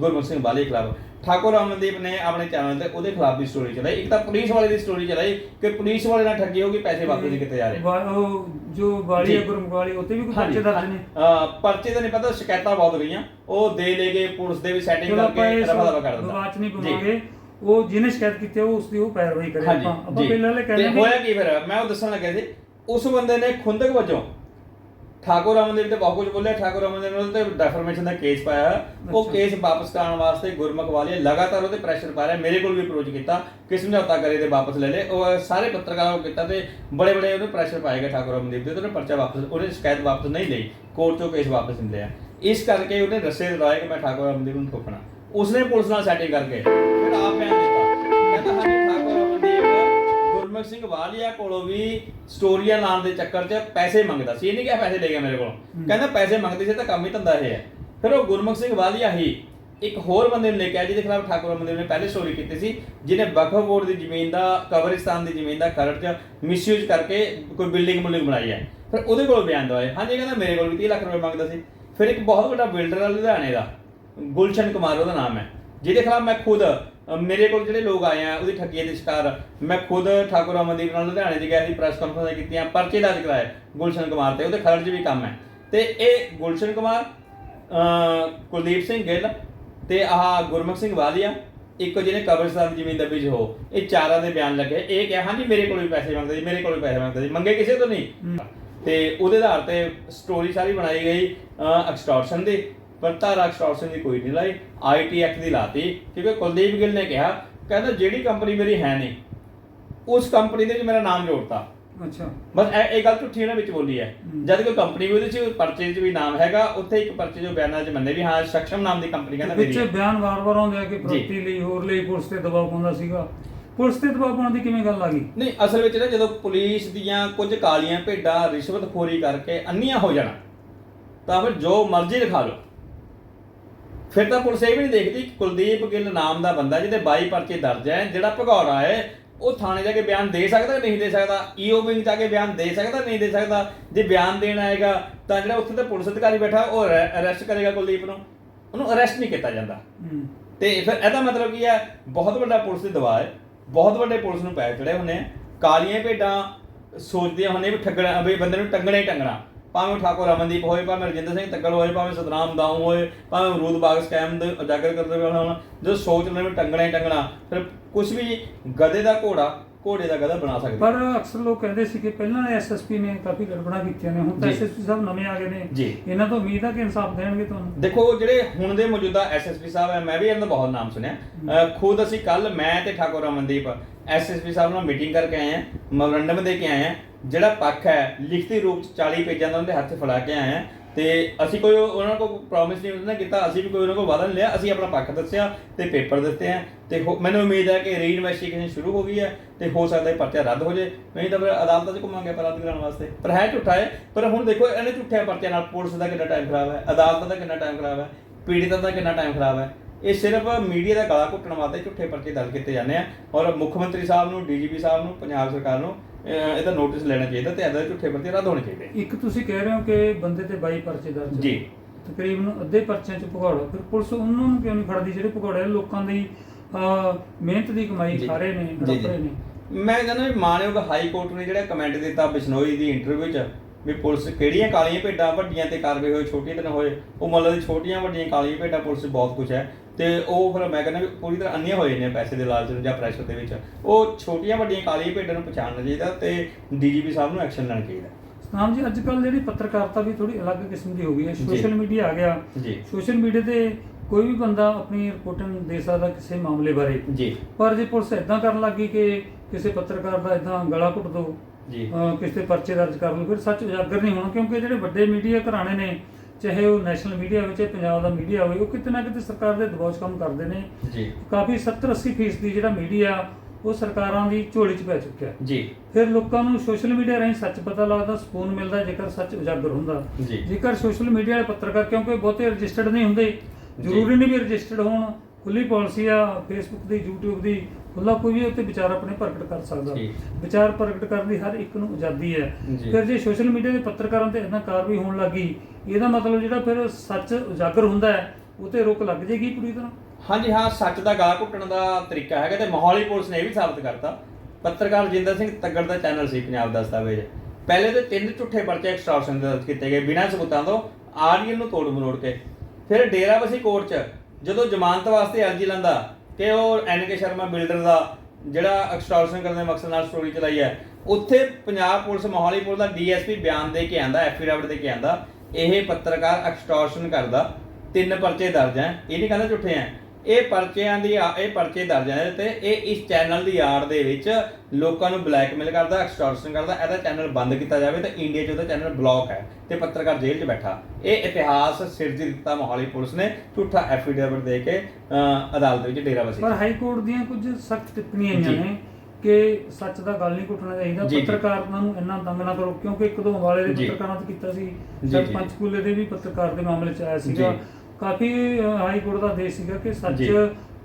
ਗੁਰਮੁਖ ਸਿੰਘ ਬਾਲੀਆ ਖਿਲਾਫ। ਠਾਕੁਰ ਅਮਨਦੀਪ ਨੇ ਆਪਣੇ ਚੈਨਲ ਤੇ ਉਹਦੇ ਖਿਲਾਫ ਵੀ ਸਟੋਰੀ ਚਲਾਈ। ਇੱਕ ਤਾਂ ਪੁਲਿਸ ਵਾਲੇ ਦੀ ਸਟੋਰੀ ਚਲਾਈ ਕਿ ਪੁਲਿਸ ਵਾਲੇ ਨਾਲ ਠੱਗੀ ਹੋ ਗਈ ਪੈਸੇ ਵਾਪਸ ਨਹੀਂ ਕੀਤੇ ਜਾ ਰਹੇ। ਉਹ ਜੋ ਵਾਲੀ। ਗੁਰਮੁਖ ਵਾਲੀ ਉੱਤੇ ਵੀ ਕੋਈ ਪਰਚੇ ਦਰਜ ਨੇ? ਪਰਚੇ ਦਾ ਨਹੀਂ ਪਤਾ ਸ਼ਿਕਾਇਤਾਂ ਬਹੁਤ ਗਈਆਂ ਉਹ ਦੇ ਲੈ ਕੇ ਪੁਲਿਸ ਦੇ ਵੀ ਸੈਟਿੰਗ ਕਰਕੇ ਰਫਾ ਦਫਾ ਕਰ ਦਿੰਦਾ। 'ਚ ਨਹੀਂ। ਪਵਾਂਗੇ ਉਹ ਜਿਹਨੇ ਸ਼ਿਕਾਇਤ ਕੀਤੀ ਹੈ, ਉਹ ਉਸ ਦੀ ਉਹ ਪੈਰਵਾਈ ਕਰੇ ਹਾਂਜੀ ਆਪਾਂ ਆਪਾਂ ਜੀ। ਪਹਿਲਾਂ ਤੇ ਕਹਿੰਦੇ ਹੋਇਆ ਕੀ ਫਿਰ ਮੈਂ ਉਹ ਦੱਸਣ ਲੱਗਿਆ ਸੀ ਉਸ ਬੰਦੇ ਨੇ ਖੁੰਦਕ ਵਜੋਂ ਠਾਕੁਰ ਅਮਨਦੀਪ ਤੇ ਬਹੁਤ ਕੁਝ ਬੋਲਿਆ ਠਾਕੁਰ ਅਮਨਦੀਪ ਨੇ ਉਹਦੇ ਤੇ ਡੈਫਰਮੇਸ਼ਨ ਦਾ ਕੇਸ ਪਾਇਆ। ਉਹ ਅੱਛਾ। ਕੇਸ ਵਾਪਸ ਕਰਾਉਣ ਵਾਸਤੇ ਗੁਰਮੁਖ ਵਾਲੇ ਲਗਾਤਾਰ ਉਹਦੇ ਪ੍ਰੈਸ਼ਰ ਪਾ ਰਿਹਾ ਮੇਰੇ ਕੋਲ ਵੀ ਅਪਰੋਚ ਕੀਤਾ ਕਿ ਸਮਝੌਤਾ ਕਰੇ ਤੇ ਵਾਪਸ ਲੈ ਲੈ ਉਹ ਸਾਰੇ ਪੱਤਰਕਾਰਾਂ ਨੂੰ ਕੀਤਾ ਤੇ ਬੜੇ ਬੜੇ ਉਹਨੂੰ ਪ੍ਰੈਸ਼ਰ ਪਾਏਗਾ ਠਾਕੁਰ ਅਮਨਦੀਪ ਤੇ ਉਹਨੇ ਪਰਚਾ ਵਾਪਸ ਉਹਨੇ ਸ਼ਿਕਾਇਤ ਵਾਪਸ ਨਹੀਂ ਲਈ ਕੋਰਟ ਚੋਂ ਕੇਸ ਵਾਪਸ ਨਹੀਂ ਲਿਆ ਇਸ ਕਰਕੇ ਉਹਨੇ ਰਸੇ ਦਵਾਏ ਕਿ ਮੈਂ ਠਾਕੁਰ ਅਮਨਦੀਪ ਨੂੰ ਠੋਕਣਾ ਉਸਨੇ ਪੁਲਿਸ ਨਾਲ ਸੈਟਿੰਗ ਕਰਕੇ। ਫਿਰ ਆਪ ਬਿਆਨ ਦਿੱਤਾ ਕਹਿੰਦਾ ਹਾਂਜੀ ਠਾਕੁਰ ਅਮਨਦੀਪ ਗੁਰਮੁਖ ਸਿੰਘ ਵਾਲੀਆ ਕੋਲੋਂ ਵੀ ਸਟੋਰੀਆਂ ਲਾਉਣ ਦੇ ਚੱਕਰ 'ਚ ਪੈਸੇ ਮੰਗਦਾ ਸੀ। ਇਹ ਨਹੀਂ ਕਿ ਪੈਸੇ ਲੈ ਗਿਆ ਮੇਰੇ ਕੋਲੋਂ। ਕਹਿੰਦਾ ਪੈਸੇ ਮੰਗਦੇ ਸੀ ਤਾਂ ਕੰਮ ਹੀ ਧੰਦਾ ਇਹ ਹੈ। ਫਿਰ ਉਹ ਗੁਰਮੁਖ ਸਿੰਘ ਵਾਲੀਆ ਹੀ ਇੱਕ ਹੋਰ ਬੰਦੇ ਨੂੰ ਲੈ ਕੇ ਆਇਆ ਜਿਹਦੇ ਖਿਲਾਫ ਠਾਕੁਰ ਅਮਨਦੀਪ ਨੇ ਪਹਿਲੇ ਸਟੋਰੀ ਕੀਤੀ ਸੀ ਜਿਹਨੇ ਵਕਫ ਬੋਰਡ ਦੀ ਜ਼ਮੀਨ ਦਾ ਕਬਰਿਸਤਾਨ ਦੀ ਜ਼ਮੀਨ ਦਾ ਖਰਚ ਮਿਸਯੂਜ਼ ਕਰਕੇ ਕੋਈ ਬਿਲਡਿੰਗ ਮੁਲਿੰਗ ਬਣਾਈ ਹੈ। ਫਿਰ ਉਹਦੇ ਕੋਲ ਬਿਆਨ ਦਵਾਏ। ਹਾਂਜੀ ਕਹਿੰਦਾ ਮੇਰੇ ਕੋਲ ਵੀ 30 ਲੱਖ ਰੁਪਏ ਮੰਗਦਾ ਸੀ। ਫਿਰ ਇੱਕ ਬਹੁਤ ਵੱਡਾ ਬਿਲਡਰ ਆ ਲੁਧਿਆਣੇ ਦਾ। ਗੁਲਸ਼ਨ ਕੁਮਾਰ ਉਹਦਾ ਨਾਮ ਹੈ। ਜਿਹਦੇ ਖਿਲਾਫ ਮੈਂ ਖੁਦ ਮੇਰੇ ਕੋਲ ਜਿਹੜੇ ਲੋਕ ਆਏ ਆ ਉਹਦੀ ਠੱਗੀ ਦੇ ਸ਼ਿਕਾਰ ਮੈਂ ਖੁਦ ਠਾਕੁਰ ਅਮਨਦੀਪ ਨਾਲ ਲੁਧਿਆਣੇ 'ਚ ਗਿਆ ਸੀ ਪ੍ਰੈਸ ਕਾਨਫਰੰਸ ਕੀਤੀਆਂ ਪਰਚੇ ਦਰਜ ਕਰਾਏ ਗੁਲਸ਼ਨ ਕੁਮਾਰ ਤੇ ਉਹਦੇ ਖਰਚ ਵੀ ਕੰਮ ਹੈ। ਤੇ ਇਹ ਗੁਲਸ਼ਨ ਕੁਮਾਰ ਕੁਲਦੀਪ ਸਿੰਘ ਗਿੱਲ ਤੇ ਆਹ ਗੁਰਮੁਖ ਸਿੰਘ ਵਾਲੀਆ ਇੱਕ ਜਿਹਨੇ ਕਬਰਸਤਾਨ ਜ਼ਮੀਨ ਦਾ ਬੀਜ ਹੋ ਇਹ ਚਾਰਾਂ ਦੇ ਬਿਆਨ ਲੱਗੇ। ਇਹ ਕਿਹਾ ਹਾਂਜੀ ਮੇਰੇ ਕੋਲ ਵੀ ਪੈਸੇ ਮੰਗਦੇ ਸੀ ਮੇਰੇ ਕੋਲ ਵੀ ਪੈਸੇ ਮੰਗਦੇ ਸੀ ਮੰਗੇ ਕਿਸੇ ਤੋਂ ਨਹੀਂ? ਹੂੰ। ਤੇ ਉਹਦੇ ਆਧਾਰ ਤੇ ਸਟੋਰੀ ਸਾਰੀ ਬਣਾਈ ਗਈ ਐਕਸਟੋਰਸ਼ਨ ਦੀ। ਪਰ ਧਾਰਾ ਐਕਸਟੋਰਸ਼ਨ ਦੀ ਕੋਈ ਨਹੀਂ ਲਾਈ ਆਈਟੀ ਐਕਟ ਦੀ ਲਾਤੀ ਕਿਉਂਕਿ ਕੁਲਦੀਪ ਗਿੱਲ ਨੇ ਕਿਹਾ ਕਹਿੰਦਾ ਜਿਹੜੀ ਕੰਪਨੀ ਮੇਰੀ ਹੈ ਨਹੀਂ ਉਸ ਕੰਪਨੀ ਦੇ ਵਿੱਚ ਮੇਰਾ ਨਾਮ ਜੋੜਤਾ। ਅੱਛਾ। ਬਸ ਇਹ ਇਹ ਗੱਲ ਝੂਠੀ ਉਹਨਾਂ ਵਿੱਚ ਬੋਲੀ ਹੈ। ਜਦ ਕੋਈ ਕੰਪਨੀ ਉਹਦੇ ਚ ਪਰਚੇ 'ਚ ਵੀ ਨਾਮ ਹੈਗਾ ਉੱਥੇ ਇੱਕ ਪਰਚੇ ਜੋ ਬਿਆਨਾਂ 'ਚ ਮੰਨੇ ਵੀ ਹਾਂ ਸક્ષਮ ਨਾਮ ਦੀ ਕੰਪਨੀ ਕਹਿੰਦਾ ਵਿੱਚ ਮੇਰੀ ਹੈ। ਬਿਆਨ ਵਾਰ-ਵਾਰ ਆਉਂਦੇ ਆ ਕਿ ਪ੍ਰੋਪਰਟੀ ਲਈ ਹੋਰ ਲਈ ਪੁਲਿਸ ਤੇ ਦਬਾਅ ਪਾਉਂਦਾ ਸੀਗਾ। ਪੁਲਿਸ ਤੇ ਦਬਾਅ ਪਾਉਣ ਦੀ ਕਿਵੇਂ ਗੱਲ ਆ ਗਈ? ਨਹੀਂ ਅਸਲ ਵਿੱਚ ਨਾ ਜਦੋਂ ਪੁਲਿਸ ਦੀਆਂ ਕੁਝ ਕਾਲੀਆਂ ਭੇਡਾਂ ਰਿਸ਼ਵਤਖੋਰੀ ਕਰਕੇ ਅੰਨੀਆਂ ਹੋ ਜਾਣਾ ਤਾਂ ਫਿਰ ਜੋ ਮਰਜ਼ੀ ਲਿਖਾ ਲਓ। ਫਿਰ ਤਾਂ ਪੁਲਿਸ ਇਹ ਵੀ ਨਹੀਂ ਦੇਖਦੀ ਕਿ ਕੁਲਦੀਪ ਗਿੱਲ ਨਾਮ ਦਾ ਬੰਦਾ ਜਿਹਦੇ 22 ਪਰਚੇ ਦਰਜ ਹੈ ਜਿਹੜਾ ਭਗੌੜਾ ਹੈ ਉਹ ਥਾਣੇ ਜਾ ਕੇ ਬਿਆਨ ਦੇ ਸਕਦਾ ਕਿ ਨਹੀਂ ਦੇ ਸਕਦਾ? ਈਓ ਵਿੰਗ ਜਾ ਕੇ ਬਿਆਨ ਦੇ ਸਕਦਾ ਨਹੀਂ ਦੇ ਸਕਦਾ? ਜੇ ਬਿਆਨ ਦੇਣ ਆਏਗਾ ਤਾਂ ਜਿਹੜਾ ਉੱਥੇ ਤੇ ਪੁਲਿਸ ਅਧਿਕਾਰੀ ਬੈਠਾ ਉਹ ਅਰੈਸਟ ਕਰੇਗਾ ਕੁਲਦੀਪ ਨੂੰ। ਉਹਨੂੰ ਅਰੈਸਟ ਨਹੀਂ ਕੀਤਾ ਜਾਂਦਾ। ਤੇ ਫਿਰ ਇਹਦਾ ਮਤਲਬ ਕੀ ਹੈ? ਬਹੁਤ ਵੱਡਾ ਪੁਲਿਸ ਦੀ ਦਬਾਅ ਹੈ। ਬਹੁਤ ਵੱਡੇ ਪੁਲਿਸ ਨੂੰ ਪੈਸੇ ਚੜੇ ਹੁੰਦੇ ਆ। ਕਾਲੀਆਂ ਭੇਡਾਂ ਸੋਚਦੀਆਂ ਹੁੰਦੀਆਂ ਵੀ ਠੱਗਣਾ ਵੀ ਬੰਦੇ ਨੂੰ ਟੰਗਣਾ ਹੀ ਟੰਗਣਾ। ਭਾਵੇਂ ਠਾਕੁਰ ਅਮਨਦੀਪ ਹੋਏ ਭਾਵੇਂ ਰਜਿੰਦਰ ਸਿੰਘ ਤੱਕੜ ਹੋਏ ਭਾਵੇਂ ਸਤਨਾਮ ਦਾਊ ਹੋਏ ਭਾਵੇਂ ਅਮਰੂਦ ਬਾਗ ਸਕੈਮ ਦੇ ਉਜਾਗਰ ਕਰਦੇ ਹੋਣ ਜਦੋਂ ਸੋਚ ਲੈਣ ਟੰਗਣਾ ਹੀ ਟੰਗਣਾ ਫਿਰ ਕੁਝ ਵੀ ਗਧੇ ਦਾ ਘੋੜਾ ਘੋੜੇ ਦਾ ਗਧਾ ਬਣਾ ਸਕਦੇ। ਪਰ ਅਕਸਰ ਲੋਕ ਕਹਿੰਦੇ ਸੀ ਕਿ ਪਹਿਲਾਂ ਐਸਐਸਪੀ ਨੇ ਕਾਫੀ ਗੜਬੜਾਂ ਕੀਤੀਆਂ ਨੇ ਹੁਣ ਤਾਂ। ਐਸਐਸਪੀ ਸਾਹਿਬ ਨਵੇਂ ਆ ਗਏ ਨੇ। ਇਹਨਾਂ ਤੋਂ ਉਮੀਦ ਆ ਕਿ ਇਨਸਾਫ ਦੇਣਗੇ ਤੁਹਾਨੂੰ? ਦੇਖੋ ਜਿਹੜੇ ਹੁਣ ਦੇ ਮੌਜੂਦਾ ਐਸਐਸਪੀ ਸਾਹਿਬ ਹੈ ਮੈਂ ਵੀ ਇਹਨਾਂ ਦਾ ਬਹੁਤ ਨਾਮ ਸੁਣਿਆ। ਖੁਦ ਅਸੀਂ ਕੱਲ ਮੈਂ ਤੇ ਠਾਕੁਰ ਅਮਨਦੀਪ ਐਸਐਸਪੀ ਸਾਹਿਬ ਨਾਲ ਮੀਟਿੰਗ ਕਰਕੇ ਆਏ ਹਾਂ ਮੈਮੋਰੰਡਮ ਦੇ ਕੇ ਆਏ ਹਾਂ ਜਿਹੜਾ ਪੱਖ ਹੈ, ਲਿਖਤੀ ਰੂਪ ਚ 40 ਪੇਜਾਂ ਦਾ ਉਹਦੇ ਹੱਥ 'ਚ ਫੜਾ ਕੇ ਆਏ ਹਾਂ ਤੇ ਅਸੀਂ ਕੋਈ ਉਹਨਾਂ ਕੋਲ ਪ੍ਰੋਮਿਸ ਨਹੀਂ ਉਹਨਾਂ ਨੇ ਕੀਤਾ, ਅਸੀਂ ਵੀ ਕੋਈ ਉਹਨਾਂ ਕੋਲ ਵਾਅਦਾ ਨਹੀਂ ਲਿਆ, ਅਸੀਂ ਆਪਣਾ ਪੱਖ ਦੱਸਿਆ ਤੇ ਪੇਪਰ ਦਿੱਤੇ ਆ। ਤੇ ਹੋ- ਮੈਨੂੰ ਉਮੀਦ ਹੈ ਕਿ ਰੀਇਨਵੈਸਟੀਗੇਸ਼ਨ ਸ਼ੁਰੂ ਹੋ ਗਈ ਹੈ ਤੇ ਹੋ ਸਕਦਾ ਹੈ ਪਰਚਾ ਰੱਦ ਹੋ ਜਾਏ। ਨਹੀਂ ਤਾਂ ਫਿਰ ਅਦਾਲਤਾਂ 'ਚ ਘੁੰਮਾਂਗੇ ਆਪਾਂ ਰੱਦ ਕਰਾਉਣ ਵਾਸਤੇ। ਪਰ ਹੈ ਝੂਠਾ ਹੈ ਪਰ ਹੁਣ ਦੇਖੋ, ਇਹਨੇ ਝੂਠੇ ਪਰਚਿਆਂ ਨਾਲ ਪੁਲਿਸ ਦਾ ਕਿੰਨਾ ਟਾਈਮ ਖਰਾਬ ਹੈ, ਅਦਾਲਤਾਂ ਦਾ ਕਿੰਨਾ ਟਾਈਮ ਖਰਾਬ ਹੈ, ਪੀੜਿਤਾਂ ਦਾ ਕਿੰਨਾ ਟਾਈਮ ਖਰਾਬ ਹੈ। ਇਹ ਸਿਰਫ ਮੀਡੀਆ ਦਾ ਗਲਾ ਘੁੱਟਣ ਵਾਸਤੇ ਝੂਠੇ ਪਰਚੇ ਦਰਜ ਕੀਤੇ ਜਾਂਦੇ ਆ। ਔਰ ਮੁੱਖ ਮੰਤਰੀ ਸਾਹਿਬ ਨੂੰ, ਡੀਜੀਪੀ ਸਾਹਿਬ ਨੂੰ, ਪੰਜਾਬ ਸਰਕਾਰ ਨੂੰ ਇਹਦਾ ਨੋਟਿਸ ਲੈਣਾ ਚਾਹੀਦਾ ਤੇ ਇਹਦਾ ਝੂਠੇ ਪਰਚੇ ਰੱਦ ਹੋਣੇ ਚਾਹੀਦੇ ਇੱਕ ਤੁਸੀਂ ਕਹਿ ਰਹੇ ਹੋ ਕਿ ਬੰਦੇ ਤੇ 22 ਪਰਚੇ ਦਰਜ। ਜੀ। ਤਕਰੀਬਨ ਅੱਧੇ ਪਰਚਿਆਂ ਚ ਭਗੌੜਾ ਫਿਰ ਪੁਲਿਸ ਉਹਨਾਂ ਨੂੰ ਕਿਉਂ ਨਹੀਂ ਫੜਦੀ ਜਿਹੜੇ ਭਗੌੜੇ? ਲੋਕਾਂ ਦੀ ਅਹ, ਮਿਹਨਤ ਦੀ ਕਮਾਈ ਜੀ। ਖਾ ਰਹੇ ਨੇ ਜੀ, ਹੜਪ ਰਹੇ ਨੇ ਮੈਂ ਕਹਿੰਦਾ ਵੀ ਮਾਨਯੋਗ ਹਾਈ ਕੋਰਟ ਨੇ ਜਿਹੜਾ ਕਮੈਂਟ ਦਿੱਤਾ ਬਿਸ਼ਨੋਈ ਦੀ ਇੰਟਰਵਿਊ 'ਚ ਵੀ ਪੁਲਿਸ ਕਿਹੜੀਆਂ ਕਾਲੀਆਂ ਭੇਡਾਂ ਵੱਡੀਆਂ ਤੇ ਕਾਰਵਾਈ ਹੋਏ ਛੋਟੀਆਂ ਤੇ ਨਾ ਹੋਏ ਉਹ ਮਤਲਬ ਦੀ ਛੋਟੀਆਂ ਵੱਡੀਆਂ ਕਾਲੀਆਂ ਭੇਡਾਂ ਪੁਲਿਸ 'ਚ ਬਹੁਤ ਕੁਝ ਹੈ ਤੇ ਉਹ ਫਿਰ ਮੈਂ ਕਹਿੰਦਾ ਵੀ ਪੂਰੀ ਤਰ੍ਹਾਂ ਅੰਨੇ ਹੋਏ ਨੇ ਪੈਸੇ ਦੇ ਲਾਲਚ ਜਾਂ ਪ੍ਰੈਸ਼ਰ ਦੇ ਵਿੱਚ। ਉਹ ਛੋਟੀਆਂ ਵੱਡੀਆਂ ਕਾਲੀਆਂ ਭੇਡਾਂ ਨੂੰ ਪਛਾਣਨਾ ਚਾਹੀਦਾ ਤੇ ਡੀਜੀਪੀ ਸਾਹਿਬ ਨੂੰ ਐਕਸ਼ਨ ਲੈਣਾ ਚਾਹੀਦਾ। ਸਤਨਾਮ ਜੀ ਅੱਜ ਕੱਲ ਜਿਹੜੀ ਪੱਤਰਕਾਰਤਾ ਵੀ ਥੋੜੀ ਅਲੱਗ ਕਿਸਮ ਦੀ ਹੋ ਗਈ ਹੈ। ਸੋਸ਼ਲ ਮੀਡੀਆ ਆ ਗਿਆ। ਜੀ। ਸੋਸ਼ਲ ਮੀਡੀਆ ਤੇ ਕੋਈ ਵੀ ਬੰਦਾ ਆਪਣੀ ਰਿਪੋਰਟਿੰਗ ਦੇ ਸਕਦਾ ਕਿਸੇ ਮਾਮਲੇ ਬਾਰੇ। ਜੀ। ਪਰ ਜੇ ਪੁਲਿਸ ਇਦਾਂ ਕਰਨ ਲੱਗੀ ਕਿ ਕਿਸੇ ਪੱਤਰਕਾਰ ਦਾ ਇਦਾਂ ਗਲਾ ਘੁੱਟ ਦੋ ਜੀ। ਕਿਸੇ ਤੇ ਪਰਚੇ ਦਰਜ ਕਰ ਲਓ ਫਿਰ ਸੱਚ ਉਜਾਗਰ ਨਹੀਂ ਹੋਣਾ ਕਿਉਂਕਿ ਜਿਹੜੇ ਵੱਡੇ ਮੀਡੀਆ ਘਰਾਣੇ ਨੇ ਚਾਹੇ ਉਹ ਨੈਸ਼ਨਲ ਮੀਡੀਆ ਹੋਵੇ ਚਾਹੇ ਪੰਜਾਬ ਦਾ ਮੀਡੀਆ ਹੋਵੇ ਉਹ ਕਿਤੇ ਨਾ ਕਿਤੇ ਸਰਕਾਰ ਦੇ ਦਬਾਅ 'ਚ ਕੰਮ ਕਰਦੇ ਨੇ। ਜੀ। ਕਾਫੀ 70 80 ਫੀਸਦੀ ਜਿਹੜਾ ਮੀਡੀਆ ਉਹ ਸਰਕਾਰਾਂ ਦੀ ਝੋਲੀ 'ਚ ਪੈ ਚੁੱਕਿਆ। ਜੀ। ਫਿਰ ਲੋਕਾਂ ਨੂੰ ਸੋਸ਼ਲ ਮੀਡੀਆ ਰਾਹੀਂ ਸੱਚ ਪਤਾ ਲੱਗਦਾ ਸਕੂਨ ਮਿਲਦਾ ਜੇਕਰ ਸੱਚ ਉਜਾਗਰ ਹੁੰਦਾ। ਜੇਕਰ ਸੋਸ਼ਲ ਮੀਡੀਆ ਵਾਲੇ ਪੱਤਰਕਾਰ ਕਿਉਂਕਿ ਬਹੁਤੇ ਰਜਿਸਟਰਡ ਨਹੀਂ ਹੁੰਦੇ ਜ਼ਰੂਰੀ ਨਹੀਂ ਵੀ ਰਜਿਸਟਰਡ ਹੋਣ। ਖੁੱਲੀ ਪਾਲਿਸੀ ਆ ਫੇਸਬੁੱਕ ਦੀ YouTube ਦੀ ਖੁੱਲਾ ਕੋਈ ਵੀ ਉੱਤੇ ਵਿਚਾਰ ਆਪਣੇ ਪ੍ਰਗਟ ਕਰ ਸਕਦਾ। ਵਿਚਾਰ ਪ੍ਰਗਟ ਕਰਨ ਦੀ ਹਰ ਇੱਕ ਨੂੰ ਆਜ਼ਾਦੀ ਹੈ। ਫਿਰ ਜੇ ਸੋਸ਼ਲ ਮੀਡੀਆ ਦੇ ਪੱਤਰਕਾਰਾਂ ਤੇ ਇਦਾਂ ਕਾਰਵਾਈ ਹੋਣ ਲੱਗੀ ਇਹਦਾ ਮਤਲਬ ਜਿਹੜਾ ਫਿਰ ਸੱਚ ਉਜਾਗਰ ਹੁੰਦਾ ਹੈ ਉਹ ਤੇ ਰੋਕ ਲੱਗ ਜੇਗੀ ਪੂਰੀ ਤਰ੍ਹਾਂ? ਹਾਂਜੀ ਹਾਂ ਸੱਚ ਦਾ ਗਾਹ ਘੁੱਟਣ ਦਾ ਤਰੀਕਾ ਹੈਗਾ ਤੇ ਮੋਹਾਲੀ ਪੁਲਿਸ ਨੇ ਇਹ ਵੀ ਸਾਬਤ ਕਰਤਾ। ਪੱਤਰਕਾਰ ਰਜਿੰਦਰ ਸਿੰਘ ਤੱਗੜ ਦਾ ਚੈਨਲ ਸੀ ਪੰਜਾਬ ਦਸਤਾਵੇਜ਼। ਪਹਿਲੇ ਤੇ ਤਿੰਨ ਝੂਠੇ ਪਰਚੇ ਐਕਸਟ੍ਰਾਕਸ਼ਨ ਦੇ ਦਰਜ ਕੀਤੇ ਗਏ ਬਿਨਾਂ ਸਬੂਤਾਂ ਤੋਂ ਆਰੀਅਨ ਨੂੰ ਤੋੜ ਮਰੋੜ ਕੇ। ਫਿਰ ਡੇਰਾਬੱਸੀ ਕੋਰਟ 'ਚ ਜਦੋਂ ਜ਼ਮਾਨਤ ਵਾਸਤੇ ਅਰਜ਼ੀ ਲੈਂਦਾ ਕਿ ਉਹ ਐਨ ਕੇ ਸ਼ਰਮਾ ਬਿਲਡਰ ਦਾ ਜਿਹੜਾ ਐਕਸਟ੍ਰਾਕਸ਼ਨ ਕਰਨ ਦੇ ਮਕਸਦ ਨਾਲ ਸਟੋਰੀ ਚਲਾਈ ਹੈ, ਉੱਥੇ ਪੰਜਾਬ ਪੁਲਿਸ ਮੋਹਾਲੀ ਪੁਲਿਸ ਦਾ ਡੀਐਸਪੀ ਬਿਆਨ ਦੇ ਕੇ ਆਂਦਾ, ਐਫੀਡੇਵਿਟ ਦੇ ਕੇ ਆਂਦਾ, ਇਹ ਪੱਤਰਕਾਰ ਐਕਸਟ੍ਰਾਕਸ਼ਨ ਕਰਦਾ, ਤਿੰਨ ਪਰਚੇ ਦਰਜ ਹੈ, ਇਹ ਨਹੀਂ ਕਹਿੰਦਾ ਝੂਠੇ ਹੈ। ਇਹ ਪਰਚਿਆਂ ਦੀ ਆ- ਇਹ ਪਰਚੇ ਦਰਜ ਹੈ ਤੇ ਇਹ ਇਸ ਚੈਨਲ ਦੀ ਆੜ ਦੇ ਵਿੱਚ ਲੋਕਾਂ ਨੂੰ ਬਲੈਕਮੇਲ ਕਰਦਾ ਐਕਸਟੋਰਸ਼ਨ ਕਰਦਾ ਇਹਦਾ ਚੈਨਲ ਬੰਦ ਕੀਤਾ ਜਾਵੇ ਤਾਂ ਇੰਡੀਆ 'ਚ ਉਹਦਾ ਚੈਨਲ ਬਲੌਕ ਹੈ ਤੇ ਪੱਤਰਕਾਰ ਜੇਲ੍ਹ 'ਚ ਬੈਠਾ ਇਹ ਇਤਿਹਾਸ ਸਿਰਜ ਦਿੱਤਾ ਮੋਹਾਲੀ ਪੁਲਿਸ ਨੇ ਝੂਠਾ ਐਫੀਡੇਵਿਟ ਦੇ ਕੇ ਅਦਾਲਤ ਵਿੱਚ ਡੇਰਾਬੱਸੀ ਪਰ ਹਾਈ ਕੋਰਟ ਦੀਆਂ ਕੁਝ ਸਖਤ ਟਿੱਪਣੀਆਂ ਆਈਆਂ ਜੀ। ਨੇ ਕਿ ਸੱਚ ਦਾ ਗੱਲ ਨਹੀਂ ਘੁੱਟਣਾ ਚਾਹੀਦਾ ਜੀ, ਜੀ। ਪੱਤਰਕਾਰਾਂ ਨੂੰ ਇੰਨਾ ਤੰਗ ਨਾ ਕਰੋ ਕਿਉਂਕਿ ਇੱਕ ਦੋ ਵਾਲੇ ਦੇ ਜੀ। ਪੱਤਰਕਾਰਾਂ ਤੇ ਕੀਤਾ ਸੀ ਜੀ, ਜੀ। ਪੰਚਕੂਲੇ ਦੇ ਵੀ ਪੱਤਰਕਾਰ ਦੇ ਮਾਮਲੇ 'ਚ ਆਇਆ ਸੀਗਾ ਜੀ। ਕਾਫੀ ਹਾਈ ਕੋਰਟ ਦਾ ਆਦੇਸ਼ ਸੀਗਾ ਕਿ ਸੱਚ ਜੀ।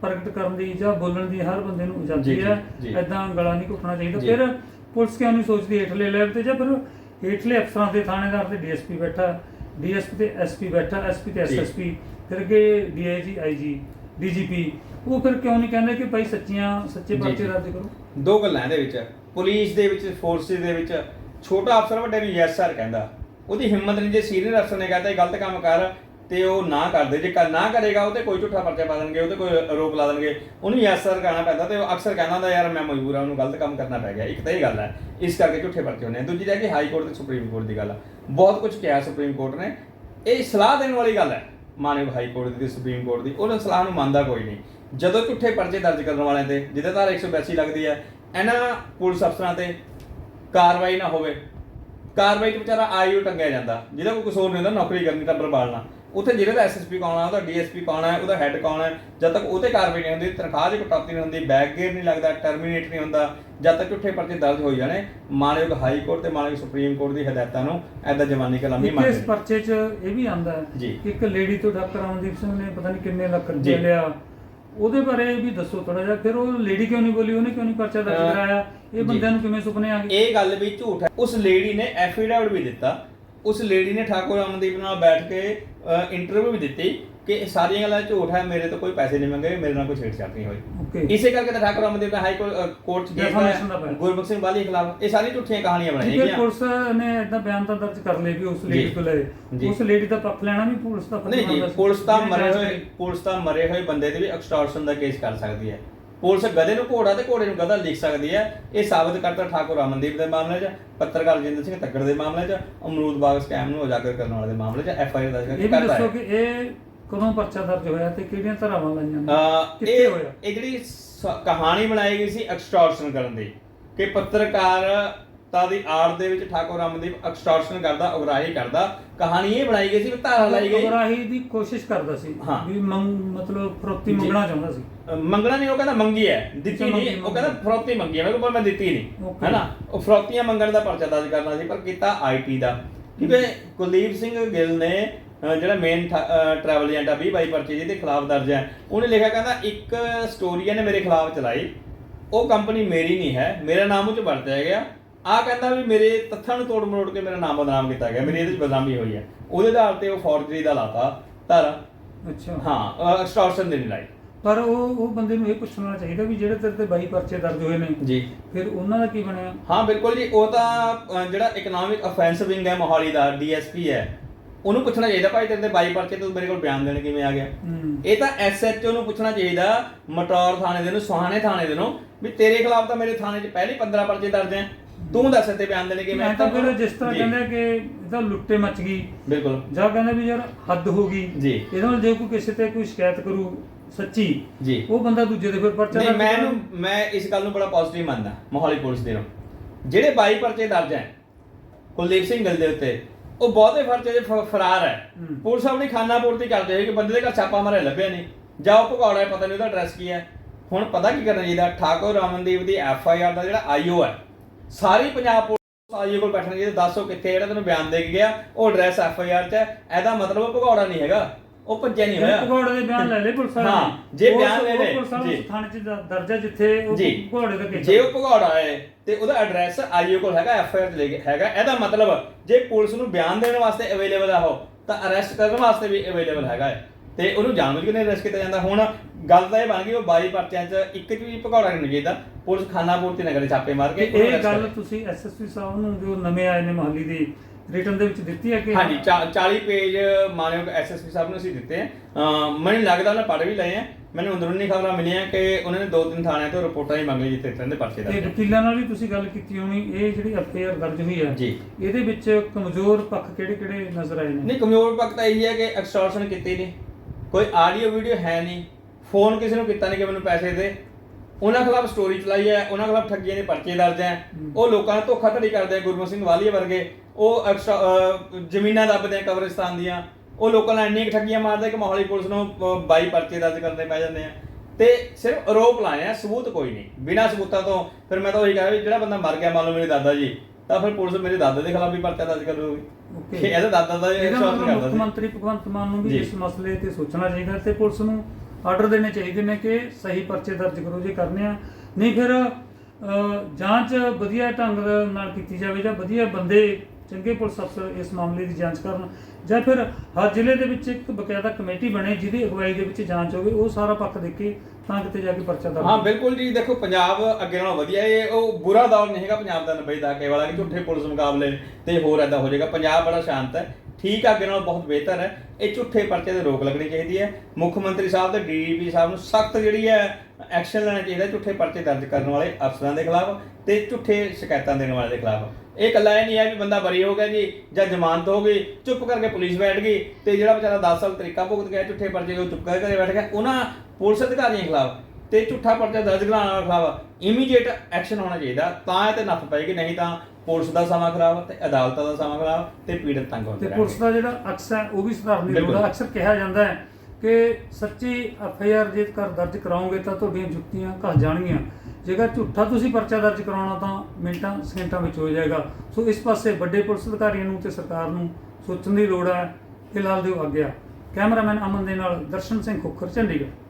ਪ੍ਰਗਟ ਕਰਨ ਦੀ ਜਾਂ ਬੋਲਣ ਦੀ ਹਰ ਬੰਦੇ ਨੂੰ ਆਜ਼ਾਦੀ ਜੀ, ਹੈ ਜੀ। ਐਦਾਂ ਗਲਾ ਨਹੀਂ ਘੁੱਟਣਾ ਚਾਹੀਦਾ ਜੀ। ਫਿਰ ਪੁਲਿਸ ਕਿਉਂ ਨਹੀਂ ਸੋਚਦੀ ਹੇਠਲੇ ਲੈਵਲ ਤੇ ਜਾਂ ਫਿਰ ਹੇਠਲੇ ਅਫਸਰਾਂ ਦੇ ਥਾਣੇਦਾਰ ਤੇ ਡੀਐਸਪੀ ਬੈਠਾ ਡੀਐਸਪੀ ਤੇ ਐਸਪੀ ਬੈਠਾ ਐਸਪੀ ਤੇ ਜੀ। ਐਸਐਸਪੀ ਫਿਰ ਅੱਗੇ ਡੀਆਈਜੀ ਆਈਜੀ ਡੀਜੀਪੀ ਉਹ ਫਿਰ ਕਿਉਂ ਨਹੀਂ ਕਹਿੰਦੇ ਕਿ ਭਾਈ ਸੱਚੀਆਂ ਸੱਚੇ ਜੀ, ਪਰਚੇ ਜੀ। ਦਰਜ ਕਰੋ ਦੋ ਗੱਲਾਂ ਇਹਦੇ ਵਿੱਚ ਪੁਲਿਸ ਦੇ ਵਿੱਚ ਫੋਰਸਿਸ ਦੇ ਵਿੱਚ ਛੋਟਾ ਅਫਸਰ ਵੱਡੇ ਨੂੰ ਯੈਸ ਸਰ ਕਹਿੰਦਾ ਉਹਦੀ ਹਿੰਮਤ ਨਹੀਂ ਜੇ ਸੀਨੀਅਰ ਅਫਸਰ ਨੇ ਕਹਤਾ ਇਹ ਗਲਤ ਕੰਮ ਕਰ ਤੇ ਉਹ ਨਾ ਕਰਦੇ। ਜੇ ਕਰ ਨਾ ਕਰੇਗਾ, ਉਹ ਤੇ ਕੋਈ ਝੂਠਾ ਪਰਚਾ ਪਾ ਦੇਣਗੇ, ਉਹ ਤੇ ਕੋਈ ਆਰੋਪ ਲਾ ਦੇਣਗੇ। ਉਹਨੂੰ ਯੈਸ ਸਰ ਕਹਿਣਾ ਪੈਂਦਾ ਤੇ ਉਹ ਅਕਸਰ ਕਹਿੰਦਾ ਹੁੰਦਾ, ਯਾਰ, ਮੈਂ ਮਜਬੂਰ ਆ ਉਹਨੂੰ ਗਲਤ ਕੰਮ ਕਰਨਾ ਪੈ ਗਿਆ। ਇੱਕ ਤਾਂ ਇਹ ਗੱਲ ਹੈ, ਇਸ ਕਰਕੇ ਝੂਠੇ ਪਰਚੇ ਹੁੰਦੇ ਆ। ਦੂਜੀ ਜਾ ਕੇ ਹਾਈ ਕੋਰਟ ਤੇ ਸੁਪਰੀਮ ਕੋਰਟ ਦੀ ਗੱਲ ਆ। ਬਹੁਤ ਕੁਝ ਕਿਹਾ ਸੁਪਰੀਮ ਕੋਰਟ ਨੇ। ਇਹ ਸਲਾਹ ਦੇਣ ਵਾਲੀ ਗੱਲ ਹੈ ਮਾਨਯੋਗ ਹਾਈ ਕੋਰਟ ਦੀ ਸੁਪਰੀਮ ਕੋਰਟ ਦੀ। ਉਹਨਾਂ ਸਲਾਹ ਨੂੰ ਮੰਨਦਾ ਕੋਈ ਨਹੀਂ। ਜਦੋਂ ਝੂਠੇ ਪਰਚੇ ਦਰਜ ਕਰਨ ਵਾਲਿਆਂ ਤੇ, ਜਿਹਦੇ ਧਾਰਾ 182 ਲੱਗਦੀ ਹੈ, ਇਹਨਾਂ ਪੁਲਿਸ ਅਫਸਰਾਂ ਤੇ ਕਾਰਵਾਈ ਨਾ ਹੋਵੇ। ਕਾਰਵਾਈ ਚ ਵਿਚਾਰਾ ਆਈਓ ਟੰਗਿਆ ਜਾਂਦਾ। ਜਿਹਦਾ ਕੋਈ ਕਸੂਰ ਨਹੀਂ ਹੁੰਦਾ, ਨੌਕਰੀ ਕਰਨੀ ਤਾਂ ਬਰਬਾਲਣਾ ਉੱਥੇ ਜਿਹੜੇ ਦਾ ਐਸਐਸਪੀ ਕੌਣ ਆ ਉਹਦਾ ਡੀਐਸਪੀ ਕੌਣ ਹੈ ਉਹਦਾ ਹੈੱਡ ਕੌਣ ਹੈ ਜਦ ਤੱਕ ਉਹਤੇ ਕਾਰਵਾਈ ਨਹੀਂ ਹੁੰਦੀ ਤਨਖਾਹ 'ਚ ਕਟੌਤੀ ਨਹੀਂ ਹੁੰਦੀ ਬੈਕ ਗੇਅਰ ਨਹੀਂ ਲੱਗਦਾ ਟਰਮੀਨੇਟ ਨਹੀਂ ਹੁੰਦਾ ਜਦ ਤੱਕ ਝੂਠੇ ਪਰਚੇ ਦਰਜ ਹੋਈ ਜਾਣੇ ਮਾਨਯੋਗ ਹਾਈ ਕੋਰਟ ਤੇ ਮਾਨਯੋਗ ਸੁਪਰੀਮ ਕੋਰਟ ਦੀ ਹਦਾਇਤਾਂ ਨੂੰ ਐਦਾਂ ਜਵਾਨੀ ਕਲਾਮੀ ਇੱਕ ਇਸ ਪਰਚੇ 'ਚ ਇਹ ਵੀ ਆਂਦਾ ਹੈ ਇੱਕ ਲੇਡੀ ਤੋਂ ਡਾਕਟਰ ਅਮਨਦੀਪ ਸਿੰਘ ਨੇ ਪਤਾ ਨਹੀਂ ਕਿੰਨੇ ਲੱਖ। ਰੁਪਏ ਲਿਆ। ਉਹਦੇ ਬਾਰੇ ਵੀ ਦੱਸੋ ਥੋੜਾ ਜਿਹਾ। ਫਿਰ ਉਹ ਲੇਡੀ ਕਿਉਂ ਨਹੀਂ ਬੋਲੀ? ਉਹਨੇ ਕਿਉਂ ਨਹੀਂ ਪਰਚਾ ਦਰਜ ਕਰਾਇਆ? ਇਹ। ਬੰਦਿਆਂ ਨੂੰ ਕਿਵੇਂ ਸੁਪਨੇ ਆ ਗਏ? ਇਹ ਗੱਲ ਵੀ ਝੂਠ ਹੈ। ਉਸ ਲੇਡੀ ਨੇ ਐਫੀਡੇਵਿਟ ਵੀ ਦਿੱਤਾ ਉਸ ਲੇਡੀ ਨੇ ਠਾਕੁਰ ਅਮਨਦੀਪ ਨਾਲ ਬੈਠ ਕੇ ਇੰਟਰਵਿਊ ਵੀ ਦਿੱਤੀ ਕਿ ਇਹ ਸਾਰੀਆਂ ਗੱਲਾਂ ਝੂਠ ਹੈ ਮੇਰੇ ਤੋਂ ਕੋਈ ਪੈਸੇ ਨਹੀਂ ਮੰਗੇ ਮੇਰੇ ਨਾਲ ਕੋਈ ਛੇੜਛਾੜ ਨਹੀਂ ਹੋਈ ਇਸੇ ਕਰਕੇ ਤਾਂ ਠਾਕੁਰ ਅਮਨਦੀਪ ਨੇ ਹਾਈ ਕੋਰਟ ਚ ਦਾ ਪਾਇਆ। ਗੁਰਬਖਸ਼ ਸਿੰਘ ਬਾਲੀ ਖਿਲਾਫ ਇਹ ਸਾਰੀਆਂ ਝੂਠੀਆਂ ਕਹਾਣੀਆਂ ਬਣਾਈਆਂ ਗਈਆਂ ਪੁਲਿਸ ਨੇ ਇਦਾਂ ਬਿਆਨ ਤਾਂ ਦਰਜ ਕਰ ਲਏ ਵੀ ਉਸ ਲੇਡੀ। ਤੋਂ ਲਏ। ਉਸ ਲੇਡੀ ਦਾ ਪੱਖ ਲੈਣਾ ਵੀ ਪੁਲਿਸ ਦਾ ਨਹੀਂ ਜੀ। ਪੁਲਿਸ ਤਾਂ ਮਰੇ ਹੋਏ। ਪੁਲਿਸ ਤਾਂ ਮਰੇ ਹੋਏ ਬੰਦੇ ਦੇ ਵੀ ਐਕਸਟੋਰਸ਼ਨ ਦਾ ਕੇਸ ਕਰ ਸਕਦੀ ਹੈ ਪੁਲਿਸ ਗਧੇ ਨੂੰ ਘੋੜਾ ਤੇ ਘੋੜੇ ਨੂੰ ਗਧਾ ਲਿਖ ਸਕਦੀ ਹੈ। ਇਹ ਸਾਬਤ ਕਰਤਾ ਠਾਕੁਰ ਅਮਨਦੀਪ ਦੇ ਮਾਮਲੇ 'ਚ ਪੱਤਰਕਾਰ ਰਜਿੰਦਰ ਸਿੰਘ ਤੱਕੜ ਦੇ ਮਾਮਲੇ 'ਚ ਅਮਰੂਦ ਬਾਗ ਸਕੈਮ ਨੂੰ ਉਜਾਗਰ ਕਰਨ ਵਾਲੇ ਦੇ ਮਾਮਲੇ 'ਚ ਐਫ ਆਈ ਆਰ ਦਰਜ ਇਹ ਵੀ ਕਰਤਾ ਦੱਸੋ ਹੈ। ਕਿ ਇਹ ਕਦੋਂ ਪਰਚਾ ਦਰਜ ਹੋਇਆ ਤੇ ਕਿਹੜੀਆਂ ਧਾਰਾਵਾਂ ਲਾਈਆਂ ਕਿੱਥੇ ਇਹ ਹੋਇਆ? ਇਹ ਜਿਹੜੀ ਕਹਾਣੀ ਬਣਾਈ ਗਈ ਸੀ ਐਕਸਟੋਰਸ਼ਨ ਕਰਨ ਦੀ ਕਿ ਪੱਤਰਕਾਰਤਾ ਦੀ ਆੜ ਦੇ ਵਿੱਚ ਠਾਕੁਰ ਅਮਨਦੀਪ ਐਕਸਟੋਰਸ਼ਨ ਕਰਦਾ ਉਗਰਾਹੀ ਕਰਦਾ ਕਹਾਣੀ ਇਹ ਬਣਾਈ ਗਈ ਸੀ ਵੀ ਧਾਰਾ ਲਾਈ ਗਈ। ਗੁੰਮਰਾਹੀ ਦੀ ਕੋਸ਼ਿਸ਼ ਕਰਦਾ ਸੀ ਹਾਂ। ਵੀ ਮੰਗ ਮਤਲਬ ਫਰੋਤੀ ਜੀ। ਮੰਗਣਾ ਚਾਹੁੰਦਾ ਸੀ। ਮੰਗਣਾ ਨਹੀਂ ਉਹ ਕਹਿੰਦਾ ਮੰਗੀ ਹੈ। ਦਿੱਤੀ ਅੱਛਾ, ਨਹੀਂ ਮੰਗੀ, ਉਹ ਕਹਿੰਦਾ ਮੰਗੀ। ਫਰੋਤੀ ਮੰਗੀ ਹੈ। ਮੇਰੇ ਕੋਲ ਮੈਂ ਦਿੱਤੀ ਨਹੀਂ। Okay. ਹੈਨਾ? ਉਹ ਫਰੋਤੀਆਂ ਮੰਗਣ ਦਾ ਪਰਚਾ ਦਰਜ ਕਰਨਾ ਸੀ ਪਰ ਕੀਤਾ ਆਈਟੀ ਦਾ। ਕਿਉਂਕਿ ਕੁਲਦੀਪ ਸਿੰਘ ਗਿੱਲ ਨੇ ਅਹ ਜਿਹੜਾ ਮੇਨ ਟਰੈਵਲ ਏਜੰਟ ਆ 20 ਬਾਈ ਪਰਚੇ ਜਿਹਦੇ ਖਿਲਾਫ ਦਰਜ ਹੈ ਉਹਨੇ ਲਿਖਿਆ ਕਹਿੰਦਾ ਇੱਕ ਸਟੋਰੀਆ ਨੇ ਮੇਰੇ ਖਿਲਾਫ ਚਲਾਈ। ਉਹ ਕੰਪਨੀ ਮੇਰੀ ਨਹੀਂ ਹੈ ਮੇਰਾ ਨਾਮ ਉਹ ਚ ਵਰਤਿਆ ਗਿਆ। ਆ ਕਹਿੰਦਾ ਵੀ ਮੇਰੇ ਤੱਥਾਂ ਨੂੰ ਤੋੜ ਮਰੋੜ ਕੇ ਮੇਰਾ ਨਾਮ ਬਦਨਾਮ ਕੀਤਾ ਗਿਆ ਮੇਰੀ ਇਹਦੇ ਵਿੱਚ ਬਦਨਾਮੀ ਹੋਈ ਹੈ ਉਹਦੇ ਆਧਾਰ ਤੇ ਉਹ ਫੋਰਜਰੀ ਦਾ ਲਾਤਾ ਧਾਰਾ। ਅੱਛਾ। ਹਾਂ ਐਕਸਟੋਰਸ਼ਨ ਦੇ ਨਹੀਂ ਲਾਈ। ਪਰ ਉਹ ਉਹ ਬੰਦੇ ਨੂੰ ਇਹ ਪੁੱਛਣਾ ਚਾਹੀਦਾ ਵੀ ਜਿਹੜੇ ਤੇਰੇ ਤੇ 22 ਪਰਚੇ ਦਰਜ ਹੋਏ ਨੇ ਜੀ। ਫਿਰ ਉਹਨਾਂ ਦਾ ਕੀ ਬਣਿਆ? ਹਾਂ ਬਿਲਕੁਲ ਜੀ ਉਹ ਤਾਂ ਜਿਹੜਾ ਇਕਨੋਮਿਕ ਅਫੈਂਸ ਵਿੰਗ ਹੈ ਮੋਹਾਲੀ ਦਾ ਡੀਐਸਪੀ ਹੈ ਉਹਨੂੰ ਪੁੱਛਣਾ ਚਾਹੀਦਾ ਭਾਈ ਤੇਰੇ ਤੇ 22 ਪਰਚੇ ਤੂੰ ਮੇਰੇ ਕੋਲ ਬਿਆਨ ਦੇਣ ਕਿਵੇਂ ਆ ਗਿਆ? ਇਹ ਤਾਂ ਐਸਐਚਓ ਨੂੰ ਪੁੱਛਣਾ ਚਾਹੀਦਾ ਮਟੌਰ ਥਾਣੇ ਦੇ ਨੂੰ ਸੁਹਾਣੇ ਥਾਣੇ ਦੇ ਨੂੰ ਵੀ ਤੇਰੇ ਖਿਲਾਫ ਤਾਂ ਮੇਰੇ ਥਾਣੇ 'ਚ ਪਹਿਲੇ 15 ਪਰਚੇ ਦਰਜ ਹੈ। ਤੂੰ ਦੱਸ ਤੇ ਬਿਆਨ ਦੇਣੇ ਕਿਵੇਂ ਮੈਂ ਤਾਂ ਫਿਰ ਜਿਸ ਤਰ੍ਹਾਂ ਜੀ, ਕਹਿੰਦੇ ਕਿ ਇਹਦਾ ਲੁੱਟੇ ਮਚ ਗਈ। ਬਿਲਕੁਲ। ਜਾਂ ਕਹਿੰਦੇ ਵੀ ਯਾਰ ਹੱਦ ਹੋ ਗਈ। ਜੀ। ਇਹਦੇ ਨਾਲ ਜੇ ਕੋਈ ਕਿਸੇ ਤੇ ਕੋਈ ਸ਼ਿਕਾਇਤ ਕਰੂ ਸੱਚੀ ਜੀ। ਉਹ ਬੰਦਾ ਦੂਜੇ ਦੇ ਫਿਰ ਪਰਚਾ ਨਹੀਂ ਮੈਂ। ਇਹਨੂੰ ਮੈਂ ਇਸ ਗੱਲ ਨੂੰ ਬੜਾ ਪੋਜ਼ਿਟਿਵ ਮੰਨਦਾ ਮੋਹਾਲੀ ਪੁਲਿਸ ਦੇ ਨੂੰ। ਜਿਹੜੇ 22 ਪਰਚੇ ਦਰਜ ਹੈ ਕੁਲਦੀਪ ਸਿੰਘ ਗਿੱਲ ਦੇ ਉੱਤੇ ਉਹ ਬਹੁਤੇ ਪਰਚੇ ਦੇ ਫ- ਫਰਾਰ ਹੈ। ਹੂੰ। ਪੁਲਿਸ ਆਪਣੀ ਖਾਨਾ ਪੂਰਤੀ ਕਰਦੇ ਹੋਏ ਕਿ ਬੰਦੇ ਦੇ ਘਰ ਛਾਪਾ ਮਾਰਿਆ ਲੱਭਿਆ ਨਹੀਂ। ਜਾਂ ਉਹ ਭਗੌੜਾ ਹੈ ਪਤਾ ਨਹੀਂ ਉਹਦਾ ਐਡਰੈਸ ਕੀ ਹੈ। ਹੁਣ ਪਤਾ ਕੀ ਕਰਨਾ ਚਾਹੀਦਾ? ਠਾਕੁਰ ਰਮਨਦੀਪ ਦੀ ਐਫ ਆਈ ਆਰ ਦਾ ਜਿਹੜਾ ਆਈਓ ਹੈ ਸਾਰੀ ਪੰਜਾਬ ਪੁਲਿਸ ਆਈਓ ਕੋਲ ਬੈਠਣਾ ਚਾਹੀਦਾ ਦੱਸੋ ਕਿੱਥੇ ਜਿਹੜਾ ਤੈਨੂੰ ਬਿਆਨ ਦੇ ਕੇ ਗਿਆ? ਉਹ ਐਡਰੈਸ ਐਫ ਆਈ ਆਰ 'ਚ ਹੈ। ਇਹਦਾ ਮਤਲਬ ਉਹ ਭਗੌੜਾ ਨਹੀਂ ਹੈਗਾ। ਉਹ ਭੱਜਿਆ ਨਹੀਂ ਹੋਇਆ। ਭਗੌੜੇ ਦੇ ਬਿਆਨ ਲੈ ਲਏ ਪੁਲਿਸ ਵਾਲੇ ਹਾਂ, ਜੇ ਬਿਆਨ ਲੈ ਲਏ, ਪੁਲਿਸ ਵਾਲੇ ਜੀ। ਥਾਣੇ 'ਚ ਦ- ਦਰਜ ਹੈ ਜਿੱਥੇ ਉਹ ਜੀ। ਭਗੌੜੇ ਦਾ ਜੇ ਉਹ ਭਗੌੜਾ ਹੈ ਤੇ ਉਹਦਾ ਐਡਰੈਸ ਆਈਓ ਕੋਲ ਹੈਗਾ ਐਫ ਆਈ ਆਰ ਲੈ ਕੇ ਹੈਗਾ। ਇਹਦਾ ਮਤਲਬ ਜੇ ਪੁਲਿਸ ਨੂੰ ਬਿਆਨ ਦੇਣ ਵਾਸਤੇ ਅਵੇਲੇਬਲ ਆ ਉਹ ਤਾਂ ਅਰੈਸਟ ਕਰਨ ਵਾਸਤੇ ਵੀ ਅਵੇਲੇਬਲ ਹੈਗਾ ਹੈ ਤੇ ਉਹਨੂੰ ਜਾਣਬੁੱਝ ਕੇ ਨਹੀਂ ਅਰੈਸਟ ਕੀਤਾ ਜਾਂਦਾ। ਹੁਣ ਗੱਲ ਤਾਂ ਇਹ ਬਣ ਗਈ ਉਹ 22 ਪਰਚਿਆਂ 'ਚ ਇੱਕ 'ਚ ਵੀ ਭਗੌੜਾ ਨਹੀਂ ਚਾਹੀਦਾ ਪੁਲਿਸ ਖਾਨਾ ਪੂਰਤੀ ਨਗਰ ਛਾਪੇ ਮਾਰ ਕੇ ਉਹਨੂੰ ਇਹ arrest ਗੱਲ ਕਰੇ। ਤੁਸੀਂ ਐਸਐਸਪੀ ਸਾਹਿਬ ਨੂੰ ਜੋ ਨਵੇਂ ਆਏ ਨੇ ਮਹੱਲੀ ਦੀ ਰਿਟਰਨ ਦੇ ਵਿੱਚ ਦਿੱਤੀ ਹੈ ਕਿ ਹਾਂਜੀ ਚਾ- 40 ਪੇਜ ਮਾਨਯੋਗ ਐਸਐਸਪੀ ਸਾਹਿਬ ਨੂੰ ਅਸੀਂ ਦਿੱਤੇ ਆ ਮੈਨੂੰ ਲੱਗਦਾ ਉਹਨੇ ਪੜ੍ਹ ਵੀ ਲਏ ਆ ਮੈਨੂੰ ਅੰਦਰੂਨੀ ਖਬਰਾਂ ਮਿਲੀਆਂ ਕਿ ਉਹਨਾਂ ਨੇ ਦੋ ਤਿੰਨ ਥਾਣਿਆਂ ਤੋਂ ਰਿਪੋਰਟਾਂ ਹੀ ਮੰਗ ਲਈ ਜਿੱਥੇ ਇਤਨੇ ਦੇ ਪਰਚੇ ਤੇ ਦਰਜ ਹੈ। ਵਕੀਲਾਂ ਨਾਲ ਵੀ ਤੁਸੀਂ ਗੱਲ ਕੀਤੀ ਹੋਣੀ ਇਹ ਜਿਹੜੀ ਐਫਆਈਆਰ ਦਰਜ ਹੋਈ ਹੈ ਜੀ। ਇਹਦੇ ਵਿੱਚ ਕਮਜ਼ੋਰ ਪੱਖ ਕਿਹੜੇ ਕਿਹੜੇ ਨਜ਼ਰ ਆਏ ਨੇ ਨਹੀਂ ਕਮਜ਼ੋਰ ਪੱਖ ਤਾਂ ਇਹੀ ਹੈ ਕਿ ਐਕਸਟੋਰਸ਼ਨ ਕੀਤੀ ਨਹੀਂ ਕੋਈ ਆਡੀਓ ਵੀਡੀਓ ਹੈ ਨਹੀਂ ਫੋਨ ਕਿਸੇ ਨੂੰ ਕੀਤਾ ਨਹੀਂ ਕਿ ਮੈਨੂੰ ਪੈਸੇ ਦੇ ਉਹਨਾਂ ਖਿਲਾਫ ਸਟੋਰੀ ਚਲਾਈ ਹੈ ਉਹਨਾਂ ਖਿਲਾਫ ਠੱਗੀਆਂ ਦੇ ਪਰਚੇ ਦਰਜ ਹੈ। ਉਹ ਲੋਕਾਂ ਨੂੰ ਧੋਖਾਧੜੀ ਕਰਦੇ ਆ ਗੁਰਮੁਖ ਸਿੰਘ ਵਾਲੀਏ ਵਰਗੇ। ਉਹ ਐਕਸਟਰਾ ਅਹ, ਜ਼ਮੀਨਾਂ ਦੱਬਦੇ ਆ ਕਬਰਿਸਤਾਨ ਦੀਆਂ। ਉਹ ਲੋਕਾਂ ਨਾਲ ਇੰਨੀਆਂ ਕੁ ਠੱਗੀਆਂ ਮਾਰਦੇ ਕਿ ਮੋਹਾਲੀ ਪੁਲਿਸ ਨੂੰ ਅਹ, 22 ਪਰਚੇ ਦਰਜ ਕਰਨੇ ਪੈ ਜਾਂਦੇ ਆ ਤੇ ਸਿਰਫ ਆਰੋਪ ਲਾਏ ਆ ਸਬੂਤ ਕੋਈ ਨਹੀਂ। ਬਿਨਾਂ ਸਬੂਤਾਂ ਤੋਂ ਫਿਰ ਮੈਂ ਤਾਂ ਉਹੀ ਕਹਾਂ ਵੀ ਜਿਹੜਾ ਬੰਦਾ ਮਰ ਗਿਆ ਮੰਨ ਲਓ ਮੇਰੇ ਦਾਦਾ ਜੀ ਤਾਂ ਫਿਰ ਪੁਲਿਸ ਮੇਰੇ ਦਾਦਾ ਦੇ ਖਿਲਾਫ ਵੀ ਪਰਚਾ ਦਰਜ ਕਰੂਗੀ Okay. ਇਹਦਾ ਦਾਦਾ ਦਾ ਇਹਦਾ ਸ਼ੌਕ ਮਤਲਬ ਕਰਦਾ ਮੁੱਖ ਸੀ ਮੰਤਰੀ ਭਗਵੰਤ ਮਾਨ ਨੂੰ ਵੀ ਜੀ। ਇਸ ਮਸਲੇ ਤੇ ਸੋਚਣਾ ਚਾਹੀਦਾ ਤੇ ਪੁਲਿਸ ਨੂੰ ਆਰਡਰ ਦੇਣੇ ਚਾਹੀਦੇ ਨੇ ਕਿ ਸਹੀ ਪਰਚੇ ਦਰਜ ਕਰੋ ਜੇ ਕਰਨੇ ਆ ਨਹੀਂ ਫਿਰ ਜਾਂਚ ਵਧੀਆ ਢੰਗ ਨਾਲ ਕੀਤੀ ਜਾਵੇ ਜਾਂ ਵਧੀਆ ਬੰਦੇ ਚੰਗੇ ਪੁਲਿਸ ਅਫਸਰ ਇਸ ਮਾਮਲੇ ਦੀ ਜਾਂਚ ਕਰਨ ਜਾਂ ਫਿਰ ਹਰ ਜ਼ਿਲ੍ਹੇ ਦੇ ਵਿੱਚ ਇੱਕ ਬਕਾਇਦਾ ਕਮੇਟੀ ਬਣੇ ਜਿਹਦੀ ਅਗਵਾਈ ਦੇ ਵਿੱਚ ਜਾਂਚ ਹੋਵੇ ਉਹ ਸਾਰਾ ਪੱਖ ਦੇਖੇ ਤਾਂ ਕਿਤੇ ਜਾ ਕੇ ਪਰਚਾ ਦਰਜ ਹਾਂ। ਬਿਲਕੁਲ ਜੀ ਦੇਖੋ ਪੰਜਾਬ ਅੱਗੇ ਨਾਲੋਂ ਵਧੀਆ ਇਹ ਉਹ ਬੁਰਾ ਦੌਰ ਨਹੀਂ ਹੈਗਾ ਪੰਜਾਬ ਦਾ 90 ਦਹਾਕੇ ਵਾਲਾ ਕਿ ਝੂਠੇ ਪੁਲਿਸ ਮੁਕਾਬਲੇ ਤੇ ਹੋਰ ਐਦਾ ਹੋ ਜਾਏਗਾ ਪੰਜਾਬ ਬੜਾ ਸ਼ਾਂਤ ਹੈ ਠੀਕ ਆ, ਅੱਗੇ ਨਾਲ ਬਹੁਤ ਬਿਹਤਰ ਹੈ। ਇਹ ਝੂਠੇ ਪਰਚੇ ਤੇ ਰੋਕ ਲੱਗਣੀ ਚਾਹੀਦੀ ਹੈ। ਮੁੱਖ ਮੰਤਰੀ ਸਾਹਿਬ ਤੇ ਡੀਜੀਪੀ ਸਾਹਿਬ ਨੂੰ ਸਖਤ ਜਿਹੜੀ ਹੈ ਐਕਸ਼ਨ ਲੈਣਾ ਚਾਹੀਦਾ ਝੂਠੇ ਪਰਚੇ ਦਰਜ ਕਰਨ ਵਾਲੇ ਅਫਸਰਾਂ ਦੇ ਖਿਲਾਫ ਤੇ ਝੂਠੇ ਸ਼ਿਕਾਇਤਾਂ ਦੇਣ ਵਾਲੇ ਦੇ ਖਿਲਾਫ। ਇਹ ਇਕੱਲਾ ਇਹ ਨਹੀਂ ਹੈ ਵੀ ਬੰਦਾ ਬਰੀ ਹੋ ਗਿਆ ਜੀ ਜਾਂ ਜ਼ਮਾਨਤ ਹੋ ਗਈ ਚੁੱਪ ਕਰਕੇ ਪੁਲਿਸ ਬੈਠ ਗਈ ਤੇ ਜਿਹੜਾ ਵਿਚਾਰਾ 10 ਸਾਲ ਤਰੀਕਾ ਭੁਗਤ ਗਿਆ ਝੂਠੇ ਪਰਚੇ ਉਹ ਚੁੱਪ ਕਰਕੇ ਘਰੇ ਬੈਠ ਗਿਆ ਉਹਨਾਂ ਪੁਲਿਸ ਅਧਿਕਾਰੀਆਂ ਖਿਲਾਫ ਤੇ ਝੂਠਾ ਪਰਚਾ ਦਰਜ ਕਰਾਉਣ ਵਾਲੇ ਖਿਲਾਫ ਇਮੀਡੀਏਟ ਐਕਸ਼ਨ ਹੋਣਾ ਚਾਹੀਦਾ ਤਾਂ ਇਹ ਤੇ ਨੱਥ ਪਏਗੀ ਨਹੀਂ ਤਾਂ ਪੁਲਿਸ ਦਾ ਸਮਾਂ ਖਰਾਬ ਤੇ ਅਦਾਲਤਾਂ ਦਾ ਸਮਾਂ ਖਰਾਬ ਤੇ ਪੀੜਤ ਤੰਗ ਹੁੰਦੇ ਤੇ ਪੁਲਿਸ ਦਾ ਜਿਹੜਾ ਅਕਸ ਹੈ ਉਹ ਵੀ ਸੁਧਾਰਨ ਦੀ ਲੋੜ। ਹੈ ਅਕਸਰ ਕਿਹਾ ਜਾਂਦਾ ਹੈ ਕਿ ਸੱਚੀ ਐਫਆਈਆਰ ਜੇਕਰ ਦਰਜ ਕਰਾਓਗੇ ਤਾਂ ਤੁਹਾਡੀਆਂ ਜੁੱਤੀਆਂ ਘਸ ਜਾਣਗੀਆਂ। ਜੇਕਰ ਝੂਠਾ ਤੁਸੀਂ ਪਰਚਾ ਦਰਜ ਕਰਾਉਣਾ ਤਾਂ ਮਿੰਟਾਂ ਸਕਿੰਟਾਂ ਵਿੱਚ ਹੋ ਜਾਏਗਾ। ਸੋ ਇਸ ਪਾਸੇ ਵੱਡੇ ਪੁਲਿਸ ਅਧਿਕਾਰੀਆਂ ਨੂੰ ਤੇ ਸਰਕਾਰ ਨੂੰ ਸੋਚਣ ਦੀ ਲੋੜ ਹੈ। ਫਿਲਹਾਲ ਦਿਓ ਆਗਿਆ ਕੈਮਰਾਮੈਨ ਅਮਨ ਦੇ ਨਾਲ ਦਰਸ਼ਨ ਸਿੰਘ ਖੋਖਰ ਚੰਡੀਗੜ੍ਹ।